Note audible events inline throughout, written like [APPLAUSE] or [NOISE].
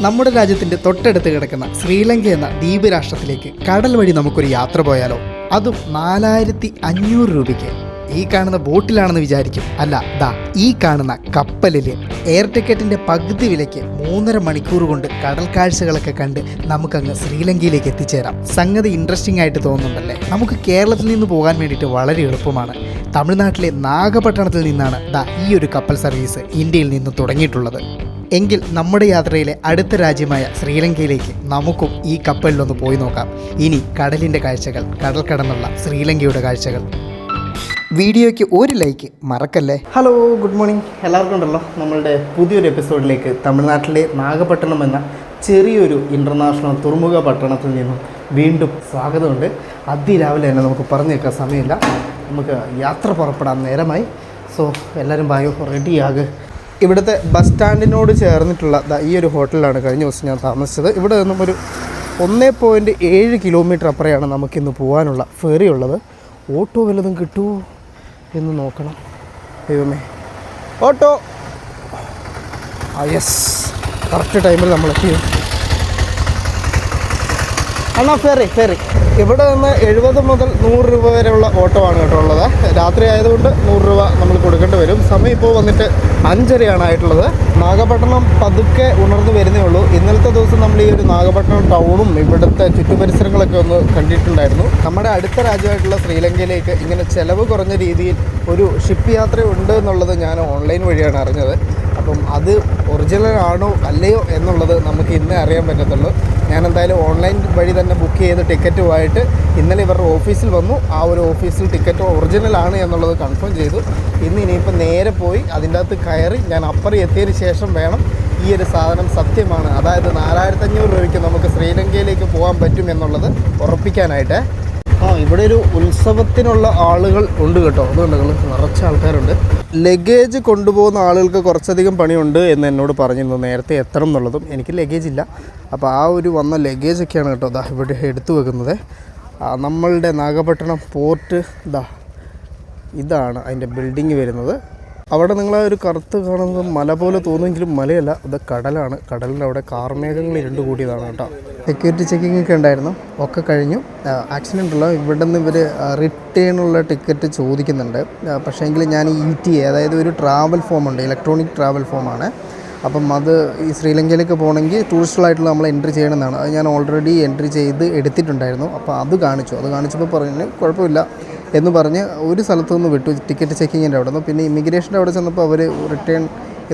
നമ്മുടെ രാജ്യത്തിന്റെ തൊട്ടടുത്ത് കിടക്കുന്ന ശ്രീലങ്ക എന്ന ദ്വീപ് രാഷ്ട്രത്തിലേക്ക് കടൽ വഴി നമുക്കൊരു യാത്ര പോയാലോ? അതും നാലായിരത്തി അഞ്ഞൂറ് രൂപയ്ക്ക്. ഈ കാണുന്ന ബോട്ടിലാണെന്ന് വിചാരിക്കും. അല്ല ദാ ഈ കാണുന്ന കപ്പലിൽ എയർ ടിക്കറ്റിന്റെ പകുതി വിലയ്ക്ക് മൂന്നര മണിക്കൂർ കൊണ്ട് കടൽ കാഴ്ചകളൊക്കെ കണ്ട് നമുക്കങ്ങ് ശ്രീലങ്കയിലേക്ക് എത്തിച്ചേരാം. സംഗതി ഇൻട്രസ്റ്റിംഗ് ആയിട്ട് തോന്നുന്നുണ്ടല്ലേ? നമുക്ക് കേരളത്തിൽ നിന്ന് പോകാൻ വേണ്ടിയിട്ട് വളരെ എളുപ്പമാണ്. തമിഴ്നാട്ടിലെ നാഗപട്ടണത്തിൽ നിന്നാണ് ദാ ഈ ഒരു കപ്പൽ സർവീസ് ഇന്ത്യയിൽ നിന്ന് തുടങ്ങിയിട്ടുള്ളത്. എങ്കിൽ നമ്മുടെ യാത്രയിലെ അടുത്ത രാജ്യമായ ശ്രീലങ്കയിലേക്ക് നമുക്കും ഈ കപ്പലിലൊന്ന് പോയി നോക്കാം. ഇനി കടലിന്റെ കാഴ്ചകൾ കടൽ കടന്നുള്ള ശ്രീലങ്കയുടെ കാഴ്ചകൾ. വീഡിയോയ്ക്ക് ഒരു ലൈക്ക് മറക്കല്ലേ? ഹലോ ഗുഡ് മോർണിംഗ് എല്ലാവർക്കും ഉണ്ടല്ലോ. നമ്മളുടെ പുതിയൊരു എപ്പിസോഡിലേക്ക് തമിഴ്നാട്ടിലെ നാഗപട്ടണം എന്ന ചെറിയൊരു ഇന്റർനാഷണൽ തുറമുഖ പട്ടണത്തിൽ നിന്നും വീണ്ടും സ്വാഗതമുണ്ട്. അതിരാവിലെ തന്നെ നമുക്ക് പറഞ്ഞു നിൽക്കാൻ സമയമില്ല. നമുക്ക് യാത്ര പുറപ്പെടാൻ നേരമായി. സോ എല്ലാവരും ബായോ റെഡിയാകുക ഇവിടുത്തെ ബസ് സ്റ്റാൻഡിനോട് ചേർന്നിട്ടുള്ള ഈ ഒരു ഹോട്ടലിലാണ് കഴിഞ്ഞ ദിവസം ഞാൻ താമസിച്ചത്. ഇവിടെ നിന്നും ഒരു ഒന്നേ പോയിന്റ് ഏഴ് കിലോമീറ്റർ അപ്പുറയാണ് നമുക്കിന്ന് പോകാനുള്ള ഫെറി ഉള്ളത്. ഓട്ടോ വല്ലതും കിട്ടുമോ എന്ന് നോക്കണം. ദൈവമേ. ഓട്ടോ. ആ യെസ് കറക്റ്റ് ടൈമിൽ നമ്മൾ എത്തി അണ്ണാ ഫെറി ഫെറി ഇവിടെ നിന്ന് എഴുപത് മുതൽ നൂറ് രൂപ വരെയുള്ള ഓട്ടോ ആണ് കേട്ടോ ഉള്ളത്. രാത്രി ആയതുകൊണ്ട് നൂറ് രൂപ നമ്മൾ കൊടുക്കേണ്ടി വരും. സമയം ഇപ്പോൾ വന്നിട്ട് അഞ്ചരയാണ് ആയിട്ടുള്ളത്. നാഗപട്ടണം പതുക്കെ ഉണർന്നു വരുന്നേ ഉള്ളൂ. ഇന്നലത്തെ ദിവസം നമ്മൾ ഈ ഒരു നാഗപട്ടണം ടൗണും ഇവിടുത്തെ ചുറ്റുപരിസരങ്ങളൊക്കെ ഒന്ന് കണ്ടിട്ടുണ്ടായിരുന്നു. നമ്മുടെ അടുത്ത രാജ്യമായിട്ടുള്ള ശ്രീലങ്കയിലേക്ക് ഇങ്ങനെ ചെലവ് കുറഞ്ഞ രീതിയിൽ ഒരു ഷിപ്പ് യാത്ര ഉണ്ട് എന്നുള്ളത് ഞാൻ ഓൺലൈൻ വഴിയാണ് അറിഞ്ഞത്. അപ്പം അത് ഒറിജിനൽ ആണോ അല്ലയോ എന്നുള്ളത് നമുക്ക് ഇന്നേ അറിയാൻ പറ്റത്തുള്ളൂ. ഞാൻ എന്തായാലും ഓൺലൈൻ വഴി തന്നെ ബുക്ക് ചെയ്ത് ടിക്കറ്റുമായിട്ട് ഇന്നലെ ഇവരുടെ ഓഫീസിൽ വന്നു. ആ ഒരു ഓഫീസിൽ ടിക്കറ്റ് ഒറിജിനൽ ആണ് എന്നുള്ളത് കൺഫേം ചെയ്തു. ഇന്ന് ഇനിയിപ്പോൾ നേരെ പോയി അതിന്റെ അകത്ത് കയറി ഞാൻ അപ്പുറം എത്തിയതിന് ശേഷം വേണം ഈ ഒരു സാധനം സത്യമാണ്. അതായത് നാലായിരത്തഞ്ഞൂറ് രൂപയ്ക്ക് നമുക്ക് ശ്രീലങ്കയിലേക്ക് പോകാൻ പറ്റും എന്നുള്ളത് ഉറപ്പിക്കാനായിട്ട്. ആ ഇവിടെ ഒരു ഉത്സവത്തിനുള്ള ആളുകൾ ഉണ്ട് കേട്ടോ. അതുകൊണ്ട് നിറച്ച ആൾക്കാരുണ്ട്. ലഗേജ് കൊണ്ടുപോകുന്ന ആളുകൾക്ക് കുറച്ചധികം പണിയുണ്ട് എന്ന് എന്നോട് പറഞ്ഞിരുന്നു. നേരത്തെ എത്തണം എന്നുള്ളതും എനിക്ക് ലഗേജ് ഇല്ല. അപ്പോൾ ആ ഒരു വന്ന ലഗേജ് ഒക്കെയാണ് കേട്ടോ ദാ ഇവിടെ എടുത്തു വെക്കുന്നത്. നമ്മളുടെ നാഗപട്ടണം പോർട്ട് ദാ ഇതാണ് അതിന്റെ ബിൽഡിങ് വരുന്നത്. അവിടെ നിങ്ങൾ ഒരു കറുത്ത് കാണുന്നത് മല പോലെ തോന്നുമെങ്കിലും മലയല്ല അത് കടലാണ്. കടലിന്റെ അവിടെ കാർമേഘങ്ങൾ ഇരുണ്ട് കൂടിയതാണ് കേട്ടോ. സെക്യൂരിറ്റി ചെക്കിംഗ് ഒക്കെ ഉണ്ടായിരുന്നു. ഒക്കെ കഴിഞ്ഞു. ആക്സിഡന്റ് ഉള്ള ഇവിടെ നിന്ന് ഇവർ റിട്ടേണുള്ള ടിക്കറ്റ് ചോദിക്കുന്നുണ്ട്. പക്ഷേ പക്ഷേങ്കിൽ ഞാൻ ഇ ടി എ അതായത് ഒരു ട്രാവൽ ഫോം ഉണ്ട്. ഇലക്ട്രോണിക് ട്രാവൽ ഫോമാണ് അപ്പം അത് ഈ ശ്രീലങ്കയിലേക്ക് പോകണമെങ്കിൽ ടൂറിസ്റ്റുകളായിട്ടുള്ള നമ്മൾ എൻട്രി ചെയ്യണമെന്നാണ്. അത് ഞാൻ ഓൾറെഡി എൻട്രി ചെയ്ത് എടുത്തിട്ടുണ്ടായിരുന്നു. അപ്പോൾ അത് കാണിച്ചു. അത് കാണിച്ചപ്പോൾ പറഞ്ഞു കുഴപ്പമില്ല. എന്ന് പറഞ്ഞ് ഒരു സ്ഥലത്തു നിന്ന് വിട്ടു. ടിക്കറ്റ് ചെക്കിങ്ങിന്റെ അവിടെ നിന്ന്. പിന്നെ ഇമിഗ്രേഷന്റെ അവിടെ ചെന്നപ്പോൾ അവർ റിട്ടേൺ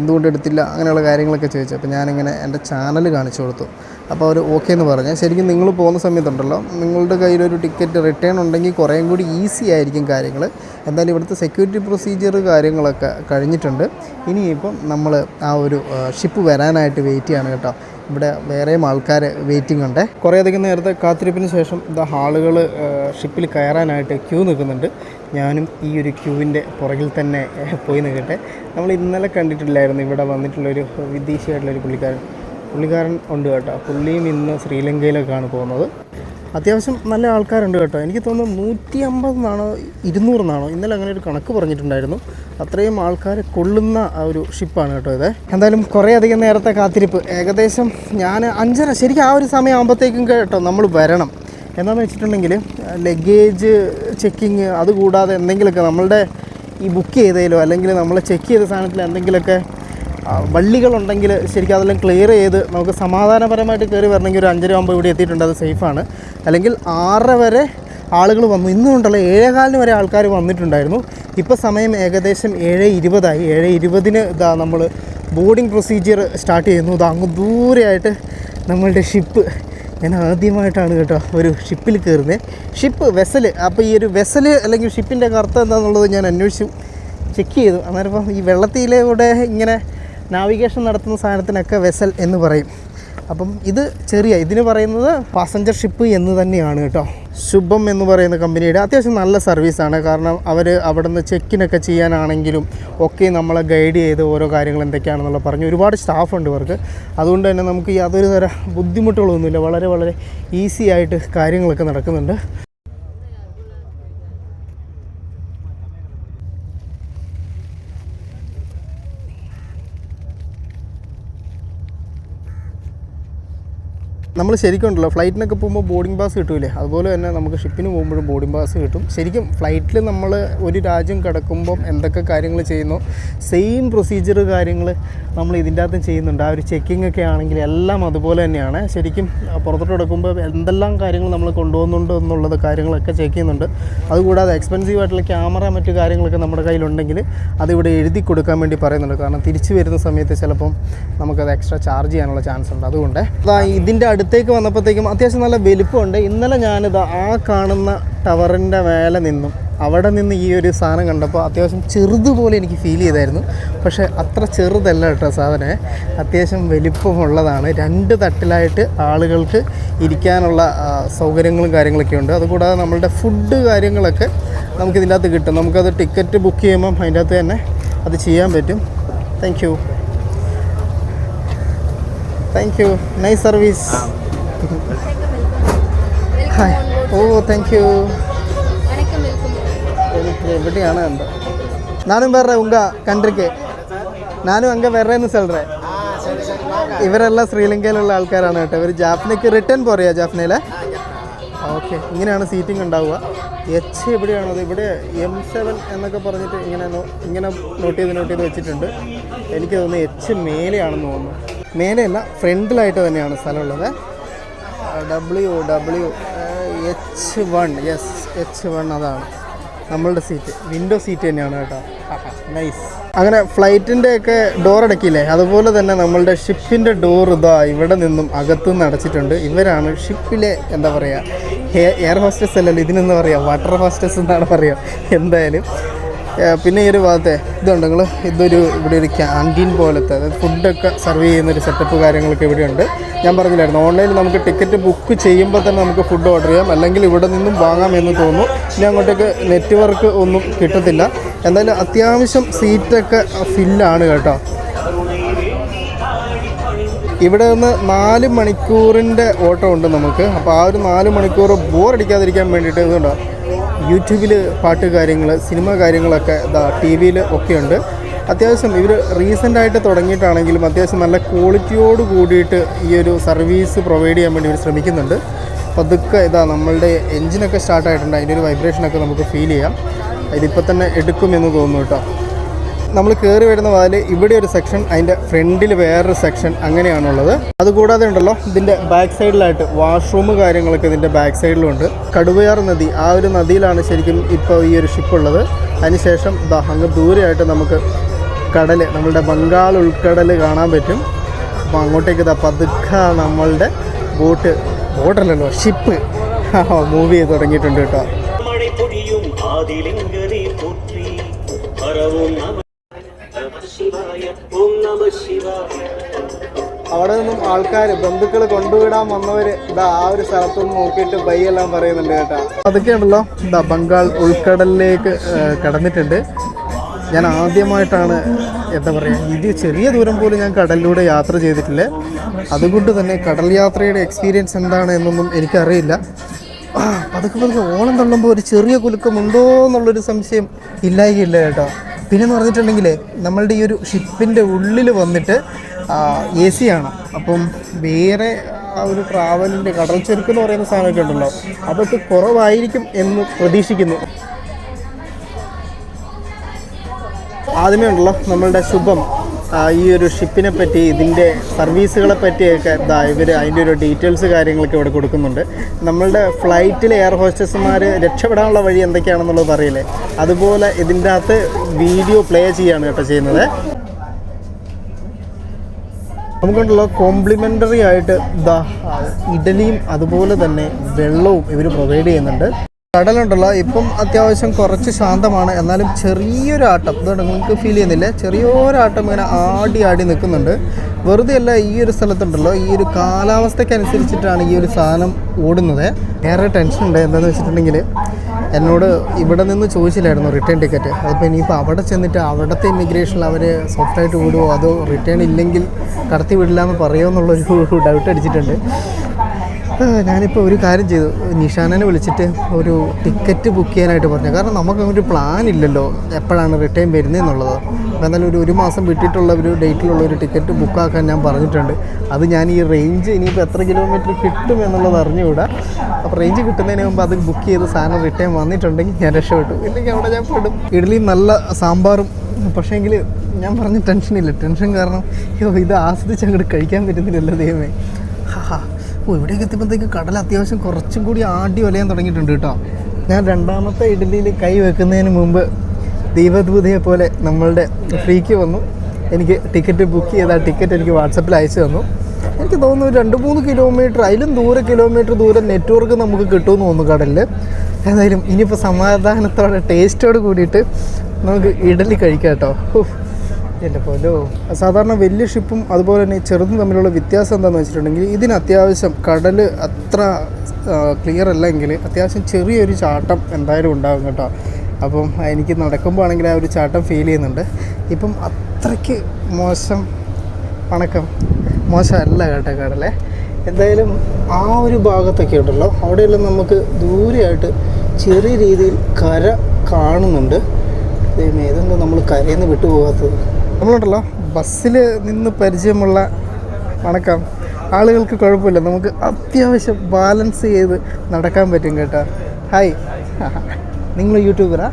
എന്തുകൊണ്ട് എടുത്തില്ല അങ്ങനെയുള്ള കാര്യങ്ങളൊക്കെ ചോദിച്ചു. അപ്പോൾ ഞാനിങ്ങനെ എന്റെ ചാനൽ കാണിച്ചു കൊടുത്തു. അപ്പോൾ അവർ ഓക്കെ എന്ന് പറഞ്ഞു. ശരിക്കും നിങ്ങൾ പോകുന്ന സമയത്തുണ്ടല്ലോ നിങ്ങളുടെ കയ്യിലൊരു ടിക്കറ്റ് റിട്ടേൺ ഉണ്ടെങ്കിൽ കുറേയും കൂടി ഈസി ആയിരിക്കും കാര്യങ്ങൾ. എന്തായാലും ഇവിടുത്തെ സെക്യൂരിറ്റി പ്രൊസീജിയർ കാര്യങ്ങളൊക്കെ കഴിഞ്ഞിട്ടുണ്ട്. ഇനിയിപ്പം നമ്മൾ ആ ഒരു ഷിപ്പ് വരാനായിട്ട് വെയിറ്റ് ചെയ്യാണ് കേട്ടോ. ഇവിടെ വേറെയും ആൾക്കാർ വെയിറ്റിംഗ് ഉണ്ട്. കുറേയധികം നേരത്തെ കാത്തിരിപ്പിന് ശേഷം ഇതാ ആളുകൾ ഷിപ്പിൽ കയറാനായിട്ട് ക്യൂ നിൽക്കുന്നുണ്ട്. ഞാനും ഈ ഒരു ക്യൂവിന്റെ പുറകിൽ തന്നെ പോയി നിൽക്കട്ടെ. നമ്മൾ ഇന്നലെ കണ്ടിട്ടില്ലായിരുന്നു ഇവിടെ വന്നിട്ടുള്ളൊരു വിദേശിയായിട്ടുള്ളൊരു പുള്ളിക്കാരൻ. പുള്ളിക്കാരൻ ഉണ്ട് കേട്ടോ. പുള്ളിയും ഇന്ന് ശ്രീലങ്കയിലേക്കാണ് പോകുന്നത്. അത്യാവശ്യം നല്ല ആൾക്കാരുണ്ട് കേട്ടോ. എനിക്ക് തോന്നുന്നു നൂറ്റി അമ്പതെന്നാണോ ഇരുന്നൂറെന്നാണോ ഇന്നലെ അങ്ങനെ ഒരു കണക്ക് പറഞ്ഞിട്ടുണ്ടായിരുന്നു. അത്രയും ആൾക്കാരെ കൊള്ളുന്ന ആ ഒരു ഷിപ്പാണ് കേട്ടോ ഇത്. എന്തായാലും കുറേ അധികം നേരത്തെ കാത്തിരിപ്പ്. ഏകദേശം ഞാൻ അഞ്ചര ശരിക്കും ആ ഒരു സമയം ആകുമ്പോഴത്തേക്കും കേട്ടോ നമ്മൾ വരണം. എന്താണെന്ന് വെച്ചിട്ടുണ്ടെങ്കിൽ ലഗേജ് ചെക്കിങ് അതുകൂടാതെ എന്തെങ്കിലുമൊക്കെ നമ്മളുടെ ഈ ബുക്ക് ചെയ്തതിലോ അല്ലെങ്കിൽ നമ്മൾ ചെക്ക് ചെയ്ത സാധനത്തിൽ എന്തെങ്കിലുമൊക്കെ വള്ളികളുണ്ടെങ്കിൽ ശരിക്കും അതെല്ലാം ക്ലിയർ ചെയ്ത് നമുക്ക് സമാധാനപരമായിട്ട് കയറി വരണമെങ്കിൽ ഒരു അഞ്ചര ആകുമ്പോൾ ഇവിടെ എത്തിയിട്ടുണ്ട്. അത് സേഫാണ് അല്ലെങ്കിൽ ആറര വരെ ആളുകൾ വന്നു. ഇന്നും ഉണ്ടല്ലോ ഏഴേകാലിന് വരെ ആൾക്കാർ വന്നിട്ടുണ്ടായിരുന്നു. ഇപ്പോൾ സമയം ഏകദേശം ഏഴ് ഇരുപതായി. ഏഴ് ഇരുപതിന് ഇതാ നമ്മൾ ബോർഡിംഗ് പ്രൊസീജിയർ സ്റ്റാർട്ട് ചെയ്യുന്നു. ഇത് അങ്ങ് ദൂരെയായിട്ട് നമ്മളുടെ ഷിപ്പ് ഞാൻ ആദ്യമായിട്ടാണ് കേട്ടോ ഒരു ഷിപ്പിൽ കയറുന്നത്. ഷിപ്പ് വെസൽ അപ്പോൾ ഈ ഒരു വെസൽ അല്ലെങ്കിൽ ഷിപ്പിന്റെ കറുത്ത എന്താണെന്നുള്ളത് ഞാൻ അന്വേഷിച്ചു ചെക്ക് ചെയ്തു. അന്നേരം ഈ വെള്ളത്തിലൂടെ ഇങ്ങനെ നാവിഗേഷൻ നടത്തുന്ന സാധനത്തിനൊക്കെ വെസൽ എന്ന് പറയും. അപ്പം ഇത് ചെറിയ ഇതിന് പറയുന്നത് പാസഞ്ചർ ഷിപ്പ് എന്ന് തന്നെയാണ് കേട്ടോ. ശുഭം എന്ന് പറയുന്ന കമ്പനിയുടെ അത്യാവശ്യം നല്ല സർവീസാണ് കാരണം അവർ അവിടെ നിന്ന് ചെക്കിനൊക്കെ ചെയ്യാനാണെങ്കിലും ഒക്കെ നമ്മളെ ഗൈഡ് ചെയ്ത് ഓരോ കാര്യങ്ങൾ എന്തൊക്കെയാണെന്നുള്ള പറഞ്ഞു ഒരുപാട് സ്റ്റാഫുണ്ട് ഇവർക്ക്. അതുകൊണ്ട് തന്നെ നമുക്ക് യാതൊരു തര ബുദ്ധിമുട്ടുകളൊന്നുമില്ല. വളരെ വളരെ ഈസി ആയിട്ട് കാര്യങ്ങളൊക്കെ നടക്കുന്നുണ്ട്. നമ്മൾ ശരിക്കും ഉണ്ടല്ലോ ഫ്ലൈറ്റിനൊക്കെ പോകുമ്പോൾ ബോർഡിംഗ് പാസ് കിട്ടൂലേ? അതുപോലെ തന്നെ നമുക്ക് ഷിപ്പിന് പോകുമ്പോഴും ബോർഡിംഗ് പാസ് കിട്ടും. ശരിക്കും ഫ്ലൈറ്റിൽ നമ്മൾ ഒരു രാജ്യം കിടക്കുമ്പം എന്തൊക്കെ കാര്യങ്ങൾ ചെയ്യുന്നു സെയിം പ്രൊസീജിയർ കാര്യങ്ങൾ നമ്മൾ ഇതിന്റെ അകത്തും ചെയ്യുന്നുണ്ട്. ആ ഒരു ചെക്കിംഗ് ഒക്കെ ആണെങ്കിൽ എല്ലാം അതുപോലെ തന്നെയാണ്. ശരിക്കും പുറത്തോട്ട് കിടക്കുമ്പോൾ എന്തെല്ലാം കാര്യങ്ങൾ നമ്മൾ കൊണ്ടുപോകുന്നുണ്ട് എന്നുള്ളത് കാര്യങ്ങളൊക്കെ ചെക്ക് ചെയ്യുന്നുണ്ട്. അതുകൂടാതെ എക്സ്പെൻസീവ് ആയിട്ടുള്ള ക്യാമറ മറ്റു കാര്യങ്ങളൊക്കെ നമ്മുടെ കയ്യിലുണ്ടെങ്കിൽ അതിവിടെ എഴുതി കൊടുക്കാൻ വേണ്ടി പറയുന്നുണ്ട്. കാരണം തിരിച്ചു വരുന്ന സമയത്ത് ചിലപ്പം നമുക്കത് എക്സ്ട്രാ ചാർജ് ചെയ്യാനുള്ള ചാൻസ് ഉണ്ട്. അതുകൊണ്ട് ഇതിന്റെ ഇതിന്റെ അടുത്തേക്ക് വന്നപ്പോഴത്തേക്കും അത്യാവശ്യം നല്ല വലിപ്പമുണ്ട്. ഇന്നലെ ഞാനിത് ആ കാണുന്ന ടവറിന്റെ മേലെ നിന്നും അവിടെ നിന്ന് ഈ ഒരു സാധനം കണ്ടപ്പോൾ അത്യാവശ്യം ചെറുതുപോലെ എനിക്ക് ഫീൽ ചെയ്തായിരുന്നു. പക്ഷേ അത്ര ചെറുതല്ല കേട്ടോ സാധനം. അത്യാവശ്യം വലിപ്പമുള്ളതാണ് രണ്ട് തട്ടിലായിട്ട് ആളുകൾക്ക് ഇരിക്കാനുള്ള സൗകര്യങ്ങളും കാര്യങ്ങളൊക്കെ ഉണ്ട്. അതുകൂടാതെ നമ്മളുടെ ഫുഡ് കാര്യങ്ങളൊക്കെ നമുക്ക് ഇതിന്റെ അകത്ത് കിട്ടും. നമുക്കത് ടിക്കറ്റ് ബുക്ക് ചെയ്യുമ്പം അതിന്റെ അകത്ത് തന്നെ അത് ചെയ്യാൻ പറ്റും. Thank you thank you nice service hi oh thank you എവിടെയാണ് എന്താ നാനും വേറെ ഉങ്ക കൺട്രിക്ക് നാനും അങ്ങ വേറെ സെൽറേ. ഇവരെല്ലാം ശ്രീലങ്കയിലുള്ള ആൾക്കാരാണ് കേട്ടോ. ഇവർ ജാഫ്നയ്ക്ക് റിട്ടേൺ പോരെയാ ജാഫ്നയിലെ? ഓക്കെ ഇങ്ങനെയാണ് സീറ്റിംഗ് ഉണ്ടാവുക. എച്ച് എവിടെയാണത് ഇവിടെ എം സെവൻ എന്നൊക്കെ പറഞ്ഞിട്ട് ഇങ്ങനെ ഇങ്ങനെ നോട്ട് ചെയ്ത് നോട്ട് ചെയ്ത് വെച്ചിട്ടുണ്ട്. എനിക്ക് തോന്നുന്നു എച്ച് മേലെയാണെന്ന് തോന്നുന്നു. മേലെയല്ല ഫ്രണ്ടിലായിട്ട് തന്നെയാണ് സ്ഥലമുള്ളത്. W W H one yes H one അതാണ് നമ്മളുടെ സീറ്റ് വിൻഡോ സീറ്റ് തന്നെയാണ് കേട്ടോ. നൈസ് അങ്ങനെ ഫ്ലൈറ്റിന്റെ ഒക്കെ ഡോർ അടക്കില്ലേ അതുപോലെ തന്നെ നമ്മളുടെ ഷിപ്പിന്റെ ഡോർ ഇതാ ഇവിടെ നിന്നും അകത്തുനിന്ന് അടച്ചിട്ടുണ്ട്. ഇവരാണ് ഷിപ്പിലെ എന്താ പറയുക എയർ ഹോസ്റ്റസ് അല്ലല്ലോ ഇതിനെന്താ പറയുക വാട്ടർ ഹോസ്റ്റസ് എന്നാണ് പറയുക എന്തായാലും പിന്നെ ഈ ഒരു ഭാഗത്തെ ഇതുണ്ട്. നിങ്ങൾ ഇതൊരു ഇവിടെ ഒരു ക്യാന്റീൻ പോലത്തെ അതായത് ഫുഡൊക്കെ സെർവ് ചെയ്യുന്ന ഒരു സെറ്റപ്പ് കാര്യങ്ങളൊക്കെ ഇവിടെയുണ്ട്. ഞാൻ പറഞ്ഞില്ലായിരുന്നു ഓൺലൈനിൽ നമുക്ക് ടിക്കറ്റ് ബുക്ക് ചെയ്യുമ്പോൾ തന്നെ നമുക്ക് ഫുഡ് ഓർഡർ ചെയ്യാം. അല്ലെങ്കിൽ ഇവിടെ നിന്നും വാങ്ങാം എന്ന് തോന്നുന്നു. ഇനി അങ്ങോട്ടേക്ക് നെറ്റ്വർക്ക് ഒന്നും കിട്ടത്തില്ല. എന്തായാലും അത്യാവശ്യം സീറ്റൊക്കെ ഫില്ലാണ് കേട്ടോ. ഇവിടെ നിന്ന് നാല് മണിക്കൂറിന്റെ ഓട്ടം ഉണ്ട് നമുക്ക്. അപ്പോൾ ആ ഒരു നാല് മണിക്കൂർ ബോറടിക്കാതിരിക്കാൻ വേണ്ടിയിട്ട് ഇതുണ്ടോ? യൂട്യൂബിൽ പാട്ട് കാര്യങ്ങൾ സിനിമ കാര്യങ്ങളൊക്കെ ഇതാ ടി വിയിൽ ഒക്കെയുണ്ട്. അത്യാവശ്യം ഇവർ റീസെന്റായിട്ട് തുടങ്ങിയിട്ടാണെങ്കിലും അത്യാവശ്യം നല്ല ക്വാളിറ്റിയോട് കൂടിയിട്ട് ഈ ഒരു സർവീസ് പ്രൊവൈഡ് ചെയ്യാൻ വേണ്ടി ഇവർ ശ്രമിക്കുന്നുണ്ട്. പതുക്കെ ഇതാ നമ്മളുടെ എൻജിനൊക്കെ സ്റ്റാർട്ടായിട്ടുണ്ട്. അതിന്റെ ഒരു വൈബ്രേഷനൊക്കെ നമുക്ക് ഫീൽ ചെയ്യാം. ഇതിപ്പോൾ തന്നെ എടുക്കുമെന്ന് തോന്നുന്നു കേട്ടോ. നമ്മൾ കയറി വരുന്ന വാതിൽ ഇവിടെ ഒരു സെക്ഷൻ അതിന്റെ ഫ്രണ്ടിൽ വേറൊരു സെക്ഷൻ അങ്ങനെയാണുള്ളത്. അതുകൂടാതെ ഉണ്ടല്ലോ ഇതിന്റെ ബാക്ക് സൈഡിലായിട്ട് വാഷ്റൂമ് കാര്യങ്ങളൊക്കെ ഇതിന്റെ ബാക്ക് സൈഡിലുണ്ട് കടുവയാർ നദി ആ ഒരു നദിയിലാണ് ശരിക്കും ഇപ്പോൾ ഈ ഒരു ഷിപ്പ് ഉള്ളത്. അതിനുശേഷം അങ്ങ് ദൂരെയായിട്ട് നമുക്ക് കടൽ നമ്മളുടെ ബംഗാൾ ഉൾക്കടൽ കാണാൻ പറ്റും. അപ്പോൾ അങ്ങോട്ടേക്ക് ഇതാ പതുക്കെ നമ്മളുടെ ബോട്ട് ബോട്ടല്ലല്ലോ ഷിപ്പ് മൂവ് ചെയ്ത് തുടങ്ങിയിട്ടുണ്ട് കേട്ടോ. പൊടിയും ആദിലിംഗരി പോറ്റി പറവും അവിടെ നിന്നും ആൾക്കാർ ബന്ധുക്കൾ കൊണ്ടുവിടാൻ വന്നവര് ഇതാ ആ ഒരു സ്ഥലത്തു നിന്ന് നോക്കിയിട്ട് ബൈ എല്ലാം പറയുന്നുണ്ട് കേട്ടോ. അതൊക്കെയാണല്ലോ എന്താ ബംഗാൾ ഉൾക്കടലിലേക്ക് കടന്നിട്ടുണ്ട്. ഞാൻ ആദ്യമായിട്ടാണ് എന്താ പറയുക ഇത് ചെറിയ ദൂരം പോലും ഞാൻ കടലിലൂടെ യാത്ര ചെയ്തിട്ടില്ല. അതുകൊണ്ട് തന്നെ കടൽ യാത്രയുടെ എക്സ്പീരിയൻസ് എന്താണ് എന്നൊന്നും എനിക്കറിയില്ല. പതുക്കെ പതുക്കെ ഓണം തള്ളുമ്പോൾ ഒരു ചെറിയ കുലുക്കമുണ്ടോ എന്നുള്ളൊരു സംശയം ഇല്ലായില്ല കേട്ടോ. പിന്നെന്ന് പറഞ്ഞിട്ടുണ്ടെങ്കിൽ നമ്മളുടെ ഈ ഒരു ഷിപ്പിന്റെ ഉള്ളിൽ വന്നിട്ട് എ സി ആണ് അപ്പം വേറെ ആ ഒരു ട്രാവലിന്റെ കടൽ ചെരുക്ക് എന്ന് പറയുന്ന സാധനമൊക്കെ ഉണ്ടല്ലോ അതൊക്കെ കുറവായിരിക്കും എന്ന് പ്രതീക്ഷിക്കുന്നു. ആദ്യമേ ഉണ്ടല്ലോ നമ്മളുടെ ശുഭം. ഈ ഒരു ഷിപ്പിനെ പറ്റി ഇതിന്റെ സർവീസുകളെ പറ്റിയൊക്കെ ഇതാ ഇവർ അതിന്റെ ഒരു ഡീറ്റെയിൽസ് കാര്യങ്ങളൊക്കെ ഇവിടെ കൊടുക്കുന്നുണ്ട്. നമ്മളുടെ ഫ്ലൈറ്റിൽ എയർ ഹോസ്റ്റസ്മാർ രക്ഷപ്പെടാനുള്ള വഴി എന്തൊക്കെയാണെന്നുള്ളത് പറയില്ലേ? അതുപോലെ ഇതിന്റെ അകത്ത് വീഡിയോ പ്ലേ ചെയ്യാണ് കേട്ടോ ചെയ്യുന്നത്. നമുക്കുണ്ടല്ലോ കോംപ്ലിമെന്ററി ആയിട്ട് ദാ ഇഡലിയും അതുപോലെ തന്നെ വെള്ളവും ഇവർ പ്രൊവൈഡ് ചെയ്യുന്നുണ്ട്. കടലുണ്ടല്ലോ. ഇപ്പം അത്യാവശ്യം കുറച്ച് ശാന്തമാണ്. എന്നാലും ചെറിയൊരു ആട്ടം ഇതുകൊണ്ട് നിങ്ങൾക്ക് ഫീൽ ചെയ്യുന്നില്ല. ചെറിയൊരാട്ടം ഇങ്ങനെ ആടി ആടി നിൽക്കുന്നുണ്ട്. വെറുതെ അല്ല ഈ ഒരു സ്ഥലത്തുണ്ടല്ലോ. ഈ ഒരു കാലാവസ്ഥയ്ക്ക് അനുസരിച്ചിട്ടാണ് ഈ ഒരു സാധനം ഓടുന്നത്. ഏറെ ടെൻഷൻ ഉണ്ട്. എന്താണെന്ന് വെച്ചിട്ടുണ്ടെങ്കിൽ എന്നോട് ഇവിടെ നിന്ന് ചോദിച്ചില്ലായിരുന്നു റിട്ടേൺ ടിക്കറ്റ് അതിപ്പോൾ ഇനിയിപ്പോൾ അവിടെ ചെന്നിട്ട് അവിടുത്തെ ഇമിഗ്രേഷനിൽ അവർ സോഫ്റ്റായിട്ട് വിടുമോ അതോ റിട്ടേൺ ഇല്ലെങ്കിൽ കടത്തി വിടില്ല എന്ന് പറയുമോ എന്നുള്ളൊരു ഡൗട്ട് അടിച്ചിട്ടുണ്ട്. ഞാനിപ്പോൾ ഒരു കാര്യം ചെയ്തു. നിഷാനെ വിളിച്ചിട്ട് ഒരു ടിക്കറ്റ് ബുക്ക് ചെയ്യാനായിട്ട് പറഞ്ഞു. കാരണം നമുക്ക് ഒരു പ്ലാൻ ഇല്ലല്ലോ. എപ്പോഴാണ് റിട്ടേൺ വരുന്നത് എന്നുള്ളത് എന്നാലും ഒരു ഒരു മാസം വിട്ടിട്ടുള്ള ഒരു ഡേറ്റിലുള്ള ഒരു ടിക്കറ്റ് ബുക്കാക്കാൻ ഞാൻ പറഞ്ഞിട്ടുണ്ട്. അത് ഞാൻ ഈ റേഞ്ച് ഇനിയിപ്പോൾ എത്ര കിലോമീറ്റർ കിട്ടും എന്നുള്ളത് അറിഞ്ഞുകൂടാ. അപ്പോൾ റേഞ്ച് കിട്ടുന്നതിന് മുമ്പ് അത് ബുക്ക് ചെയ്ത് സാധനം റിട്ടേൺ വന്നിട്ടുണ്ടെങ്കിൽ ഞാൻ രക്ഷപ്പെട്ടു. ഇല്ലെങ്കിൽ അവിടെ ഞാൻ പെടും. ഇഡ്ഡലി നല്ല സാമ്പാറും. പക്ഷേ പക്ഷേങ്കിൽ ഞാൻ പറഞ്ഞ ടെൻഷനില്ല ടെൻഷൻ കാരണം അയ്യോ ഇത് ആസ്വദിച്ച് അങ്ങോട്ട് കഴിക്കാൻ പറ്റുന്നില്ലല്ലോ ദൈവമേ. ഹാ. ഓ ഇവിടേക്ക് എത്തിയപ്പോഴത്തേക്ക് കടൽ അത്യാവശ്യം കുറച്ചും കൂടി ആടി വലയാൻ തുടങ്ങിയിട്ടുണ്ട് കേട്ടോ. ഞാൻ രണ്ടാമത്തെ ഇഡലിയിൽ കൈ വെക്കുന്നതിന് മുമ്പ് ദീപദൂതയെ പോലെ നമ്മളുടെ ഫ്രീക്ക് വന്നു. എനിക്ക് ടിക്കറ്റ് ബുക്ക് ചെയ്ത ടിക്കറ്റ് എനിക്ക് വാട്സപ്പിൽ അയച്ചു തന്നു. എനിക്ക് തോന്നുന്നു രണ്ട് മൂന്ന് കിലോമീറ്റർ അതിലും ദൂരെ കിലോമീറ്റർ ദൂരം നെറ്റ്വർക്ക് നമുക്ക് കിട്ടുമെന്ന് തോന്നുന്നു കടലിൽ ഏതായാലും ഇനിയിപ്പോൾ സമാധാനത്തോടെ ടേസ്റ്റോട് കൂടിയിട്ട് നമുക്ക് ഇഡലി കഴിക്കാം കേട്ടോ. എന്റെ പോലോ സാധാരണ വലിയ ഷിപ്പും അതുപോലെ തന്നെ ചെറുതും തമ്മിലുള്ള വ്യത്യാസം എന്താണെന്ന് വെച്ചിട്ടുണ്ടെങ്കിൽ ഇതിന് അത്യാവശ്യം കടൽ അത്ര ക്ലിയർ അല്ലെങ്കിൽ അത്യാവശ്യം ചെറിയൊരു ചാട്ടം എന്തായാലും ഉണ്ടാകും കേട്ടോ. അപ്പം എനിക്ക് നടക്കുമ്പോൾ ആണെങ്കിൽ ആ ഒരു ചാട്ടം ഫീൽ ചെയ്യുന്നുണ്ട്. ഇപ്പം അത്രയ്ക്ക് മോശം വണക്കം മോശമല്ല കേട്ടോ കടലെ. എന്തായാലും ആ ഒരു ഭാഗത്തൊക്കെ ഉണ്ടല്ലോ. അവിടെയെല്ലാം നമുക്ക് ദൂരെയായിട്ട് ചെറിയ രീതിയിൽ കര കാണുന്നുണ്ട്. ദൈവമേ നമ്മൾ കരയിൽ നിന്ന് വിട്ടുപോകാത്തത്? നമ്മളുണ്ടല്ലോ. ബസ്സിൽ നിന്ന് പരിചയമുള്ള വണക്കം. ആളുകൾക്ക് കുഴപ്പമില്ല. നമുക്ക് അത്യാവശ്യം ബാലൻസ് ചെയ്ത് നടക്കാൻ പറ്റും കേട്ടോ. ഹായ് നിങ്ങൾ യൂട്യൂബറാ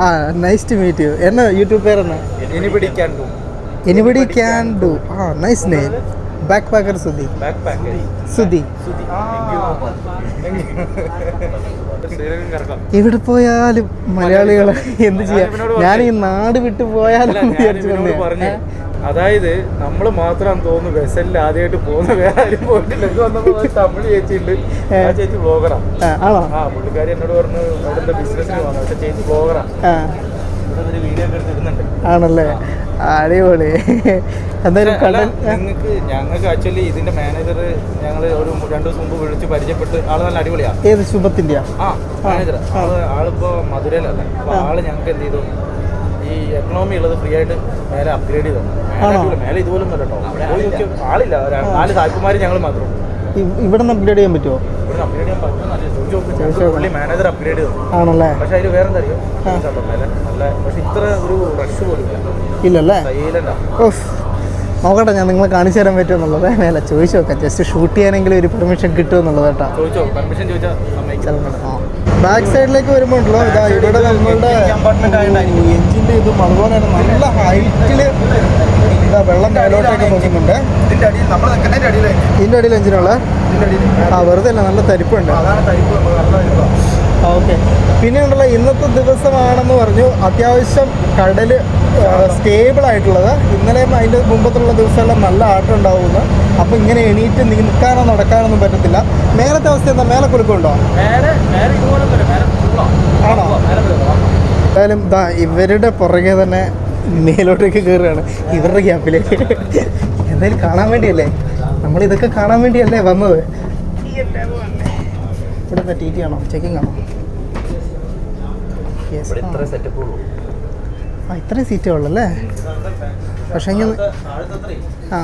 ആ? നൈസ് ടു മീറ്റ് യു എന്നാ യൂട്യൂബ് പേരെന്നാ? എനിബഡി ക്യാൻ ഡു ആ nice name backpacker Sudhi Sudhi എവിടെ പോയാലും മലയാളികളെ [LAUGHS] എന്ത് ചെയ്യാം? ഞാൻ ഈ നാട് വിട്ടു പോയാലും പറഞ്ഞു അതായത് നമ്മൾ മാത്രം തോന്നുന്നു വെസലിൽ ആദ്യമായിട്ട് പോകുന്ന വേറെ ആരും പോയിട്ടില്ല. ഇത് വന്നപ്പോൾ തമിഴ് ചേച്ചി ഉണ്ട് ആ ചേച്ചി ബ്ലോഗറാ ആണോ? ആ പുള്ളിക്കാരി എന്നോട് പറഞ്ഞു അവിടുത്തെ ബിസിനസ്സിന് വന്നു പക്ഷെ ചേച്ചി ബ്ലോഗറാ ആണല്ലേ? അടിപൊളി. എന്തായാലും കണ്ടു. കടൽ നിങ്ങൾക്ക് ഞങ്ങൾക്ക് ആക്ച്വലി ഇതിന്റെ മാനേജർ ഞങ്ങൾ ഒരു രണ്ടു ദിവസം മുമ്പ് വിളിച്ച് പരിചയപ്പെട്ട്. ആൾ നല്ല അടിപൊളിയാ. ഏത് ശുഭത്തിന്റെ ആ മാനേജർ ആൾ ആളിപ്പോ മധുരയിലല്ല. അപ്പൊ ആൾ ഞങ്ങൾക്ക് എന്ത് ചെയ്തു? ഈ എക്കണോമി ഉള്ളത് ഫ്രീ ആയിട്ട് മേലെ അപ്ഗ്രേഡ് ചെയ്തു. മേലെ ഇതുപോലും കേട്ടോ. നോക്കിയോ, ആളില്ല. നാല് താക്കുമാര് ഞങ്ങൾ മാത്രം. ഇവിടെ നിന്ന് അപ്ഗ്രേഡ് ചെയ്യാൻ പറ്റുമോ ഇവിടെ അപ്ഗ്രേഡ് ചെയ്യാൻ പറ്റും. മാനേജർ അപ്ഗ്രേഡ് ചെയ്തു. ആണല്ലേ? പക്ഷെ അതിൽ വേറെന്താ അറിയോ? കേട്ടോ ഇല്ലല്ലേ? നോക്കട്ടെ ഞാൻ നിങ്ങളെ കാണിച്ചു തരാൻ പറ്റുമെന്നുള്ളത് [LAUGHS] മേല ചോദിച്ചു നോക്കാം. ജസ്റ്റ് ഷൂട്ട് ചെയ്യാനെങ്കിലും ഒരു പെർമിഷൻ കിട്ടുമെന്നുള്ളത് കേട്ടോ. പെർമിഷൻ ചോദിച്ചാൽ സമ്മതിക്കാം. ബാക്ക് സൈഡിലേക്ക് വരുമ്പോൾ ഉണ്ടല്ലോ ഇതാ ഇവിടെ നമ്മളുടെ എഞ്ചിന്റെ ഇതും അതുപോലെ തന്നെ നല്ല ഹൈറ്റിൽ ഇതാ വെള്ളം മേലോട്ടൊക്കെ നോക്കുന്നുണ്ട് ഇതിന്റെ അടിയിൽ നമ്മൾ നിൽക്കുന്നതിന്റെ അടിയിൽ ഇതിന്റെ അടിയിൽ എഞ്ചിനുള്ള ആ വെറുതെ അല്ല നല്ല തരിപ്പുണ്ട്. ഓക്കെ. പിന്നെ ഉണ്ടല്ലോ ഇന്നത്തെ ദിവസമാണെന്ന് പറഞ്ഞു. അത്യാവശ്യം കടൽ സ്റ്റേബിൾ ആയിട്ടുള്ളത്. ഇന്നലെയും അതിന്റെ മുമ്പത്തുള്ള ദിവസമെല്ലാം നല്ല ആട്ടം ഉണ്ടാവുന്നു അപ്പോൾ ഇങ്ങനെ എണീറ്റ് നിൽക്കാനോ നടക്കാനൊന്നും പറ്റത്തില്ല. മേലത്തെ അവസ്ഥ എന്താ? മേലെ ഫുള്ളാ. ആണോ? എന്തായാലും ഇതാ ഇവരുടെ പുറകെ തന്നെ മേലോട്ടേക്ക് കയറുകയാണ് ഇവരുടെ ഗ്യാപ്പിലേക്ക് എന്തായാലും കാണാൻ വേണ്ടിയല്ലേ? നമ്മൾ ഇതൊക്കെ കാണാൻ വേണ്ടിയല്ലേ വന്നത്? ഇവിടെ ടി ടി ആണോ? ചെക്കിംഗ് ആണോ? ഇവിടെ ഇത്ര ആ. സെറ്റപ്പ് ഉള്ളൂ. ആ ഇത്രയും സീറ്റേ ഉള്ളല്ലേ പക്ഷേ ഇങ്ങനെ ആ.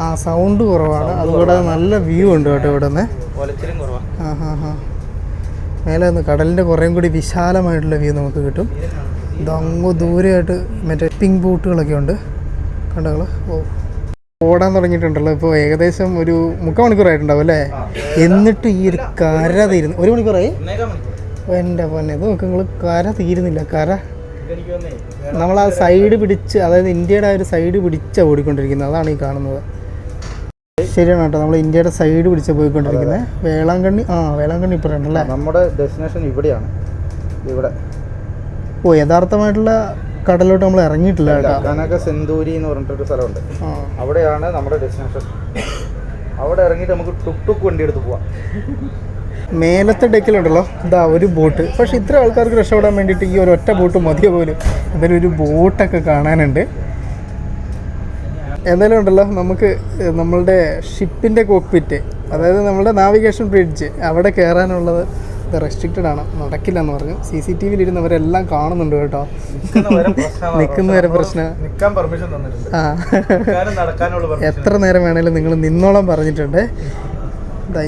ആ സൗണ്ട് കുറവാണ്. അതുകൂടാതെ നല്ല വ്യൂ ഉണ്ട് കേട്ടോ ഇവിടെ നിന്ന് കുറവാ. ആ ഹാ ഹാ. മേലെ നിന്ന് കടലിന്റെ കുറേയും കൂടി വിശാലമായിട്ടുള്ള വ്യൂ നമുക്ക് കിട്ടും. ഇതങ്ങ് ദൂരെയായിട്ട് മറ്റേ പിങ്ക് ബോട്ടുകളൊക്കെ ഉണ്ട്. കണ്ടോ? ഓ. ഓടാൻ തുടങ്ങിയിട്ടുണ്ടല്ലോ. ഇപ്പോൾ ഏകദേശം ഒരു മുക്കാൽ മണിക്കൂറായിട്ടുണ്ടാവും അല്ലേ എന്നിട്ട് ഈ ഒരു കര തീരുന്നു ഒരു മണിക്കൂറായി? എന്റെ പൊന്നെ ഇത് നോക്ക് നിങ്ങൾ കര തീരുന്നില്ല കര. നമ്മൾ ആ സൈഡ് പിടിച്ച് അതായത് ഇന്ത്യയുടെ ആ ഒരു സൈഡ് പിടിച്ചാണ് ഓടിക്കൊണ്ടിരിക്കുന്നത് അതാണ് ഈ കാണുന്നത്. ശരിയാണ് കേട്ടോ നമ്മൾ ഇന്ത്യയുടെ സൈഡ് പിടിച്ച് പോയിക്കൊണ്ടിരിക്കുന്നത്. വേളാങ്കണ്ണി ആ വേളാങ്കണ്ണി ഇപ്പുറമുണ്ടല്ലേ നമ്മുടെ ഡെസ്റ്റിനേഷൻ ഇവിടെയാണ് ഇവിടെ. ഓ യഥാർത്ഥമായിട്ടുള്ള കടലോട്ട് നമ്മൾ ഇറങ്ങിയിട്ടില്ല കേട്ടോ. സെന്തൂരി എന്ന് പറഞ്ഞിട്ടൊരു സ്ഥലമുണ്ട്. അവിടെയാണ് നമ്മുടെ ഡെസ്റ്റിനേഷൻ അവിടെ ഇറങ്ങിയിട്ട് നമുക്ക് ടുക് വണ്ടി എടുത്ത് പോവാം. മേലത്തെ ഡെക്കിലുണ്ടല്ലോ. ഇതാ ഒരു ബോട്ട്. പക്ഷെ ഇത്ര ആൾക്കാർക്ക് രക്ഷപ്പെടാൻ വേണ്ടിയിട്ട് ഈ ഒരു ഒറ്റ ബോട്ട് മതിയോ പോലും? എന്തായാലും ഒരു ബോട്ടൊക്കെ കാണാനുണ്ട്. എന്തായാലും ഉണ്ടല്ലോ നമുക്ക് നമ്മളുടെ ഷിപ്പിന്റെ കോക്പിറ്റ് അതായത് നമ്മുടെ നാവിഗേഷൻ ബ്രിഡ്ജ് അവിടെ കയറാനുള്ളത് ഇത് റെസ്ട്രിക്റ്റഡ് ആണ്. നടക്കില്ല എന്ന് പറഞ്ഞു. സി സി ടി വിയിൽ ഇരുന്നവരെല്ലാം കാണുന്നുണ്ട് കേട്ടോ. നിൽക്കുന്ന വരെ പ്രശ്നം. ആ. എത്ര നേരം വേണേലും നിങ്ങൾ നിന്നോളം പറഞ്ഞിട്ടുണ്ട്.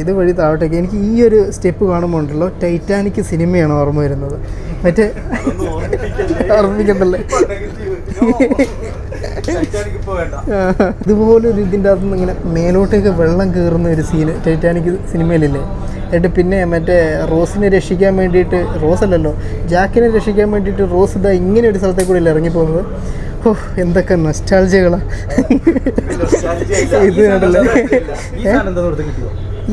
ഇത് വഴി താഴോട്ടേക്ക്. എനിക്ക് ഈ ഒരു സ്റ്റെപ്പ് കാണുമ്പോൾ ഉണ്ടല്ലോ ടൈറ്റാനിക് സിനിമയാണ് ഓർമ്മ വരുന്നത്. മറ്റേ ഓർമ്മിക്കണ്ടല്ലേ ടൈറ്റാനിക് ഒരു ഇതുപോലൊരു ഇതിന്റെ അകത്തുനിന്ന് ഇങ്ങനെ മേലോട്ടേക്ക് വെള്ളം കയറുന്ന ഒരു സീന് ടൈറ്റാനിക് സിനിമയിലില്ലേ? എന്നിട്ട് പിന്നെ മറ്റേ റോസിനെ രക്ഷിക്കാൻ വേണ്ടിയിട്ട് റോസ് അല്ലല്ലോ ജാക്കിനെ രക്ഷിക്കാൻ വേണ്ടിയിട്ട് റോസ് ഇതാ ഇങ്ങനെ ഒരു സ്ഥലത്തേക്ക് കൂടി ഇറങ്ങിപ്പോകുന്നത്? ഓ എന്തൊക്കെ നൊസ്റ്റാൾജികളാണ് ഇത് കണ്ടല്ലേ?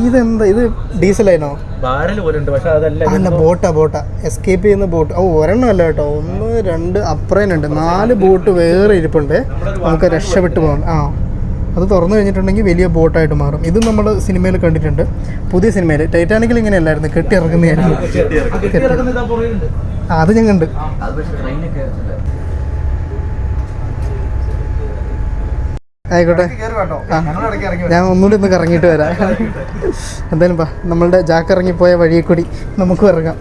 ഇതെന്താ? ഇത് ഡീസലൈനോ ബാരൽ പോലെ ഉണ്ട് പക്ഷെ അതല്ല അല്ല ബോട്ടാ ബോട്ടാ. എസ്കേപ്പ് ചെയ്യുന്ന ബോട്ട് ഓ ഒരെണ്ണം അല്ല കേട്ടോ. ഒന്ന് രണ്ട് അപ്പുറേനുണ്ട്. നാല് ബോട്ട് വേറെ ഇരിപ്പുണ്ട്. നമുക്ക് രക്ഷപ്പെട്ടു പോകാം. ആ. അത് തുറന്നു കഴിഞ്ഞിട്ടുണ്ടെങ്കിൽ വലിയ ബോട്ടായിട്ട് മാറും. ഇത് നമ്മൾ സിനിമയിൽ കണ്ടിട്ടുണ്ട്. പുതിയ സിനിമയിൽ. ടൈറ്റാനിക്കിൽ ഇങ്ങനെയല്ലായിരുന്നു. കെട്ടി ഇറങ്ങുന്നതായിരുന്നു കെട്ടിയിറക്കുന്ന ഇതാ പുറകിലുണ്ട് ആ, അത് ഞാൻ കണ്ട് അത് പക്ഷെ ട്രെയിനൊക്കെ ആയിക്കോട്ടെ. ഞാൻ ഒന്നുകൂടി ഒന്ന് കറങ്ങിയിട്ട് വരാം. എന്തായാലും പാ നമ്മളുടെ ജാക്ക് ഇറങ്ങിപ്പോയ വഴിയെ കൂടി നമുക്കും ഇറങ്ങാം.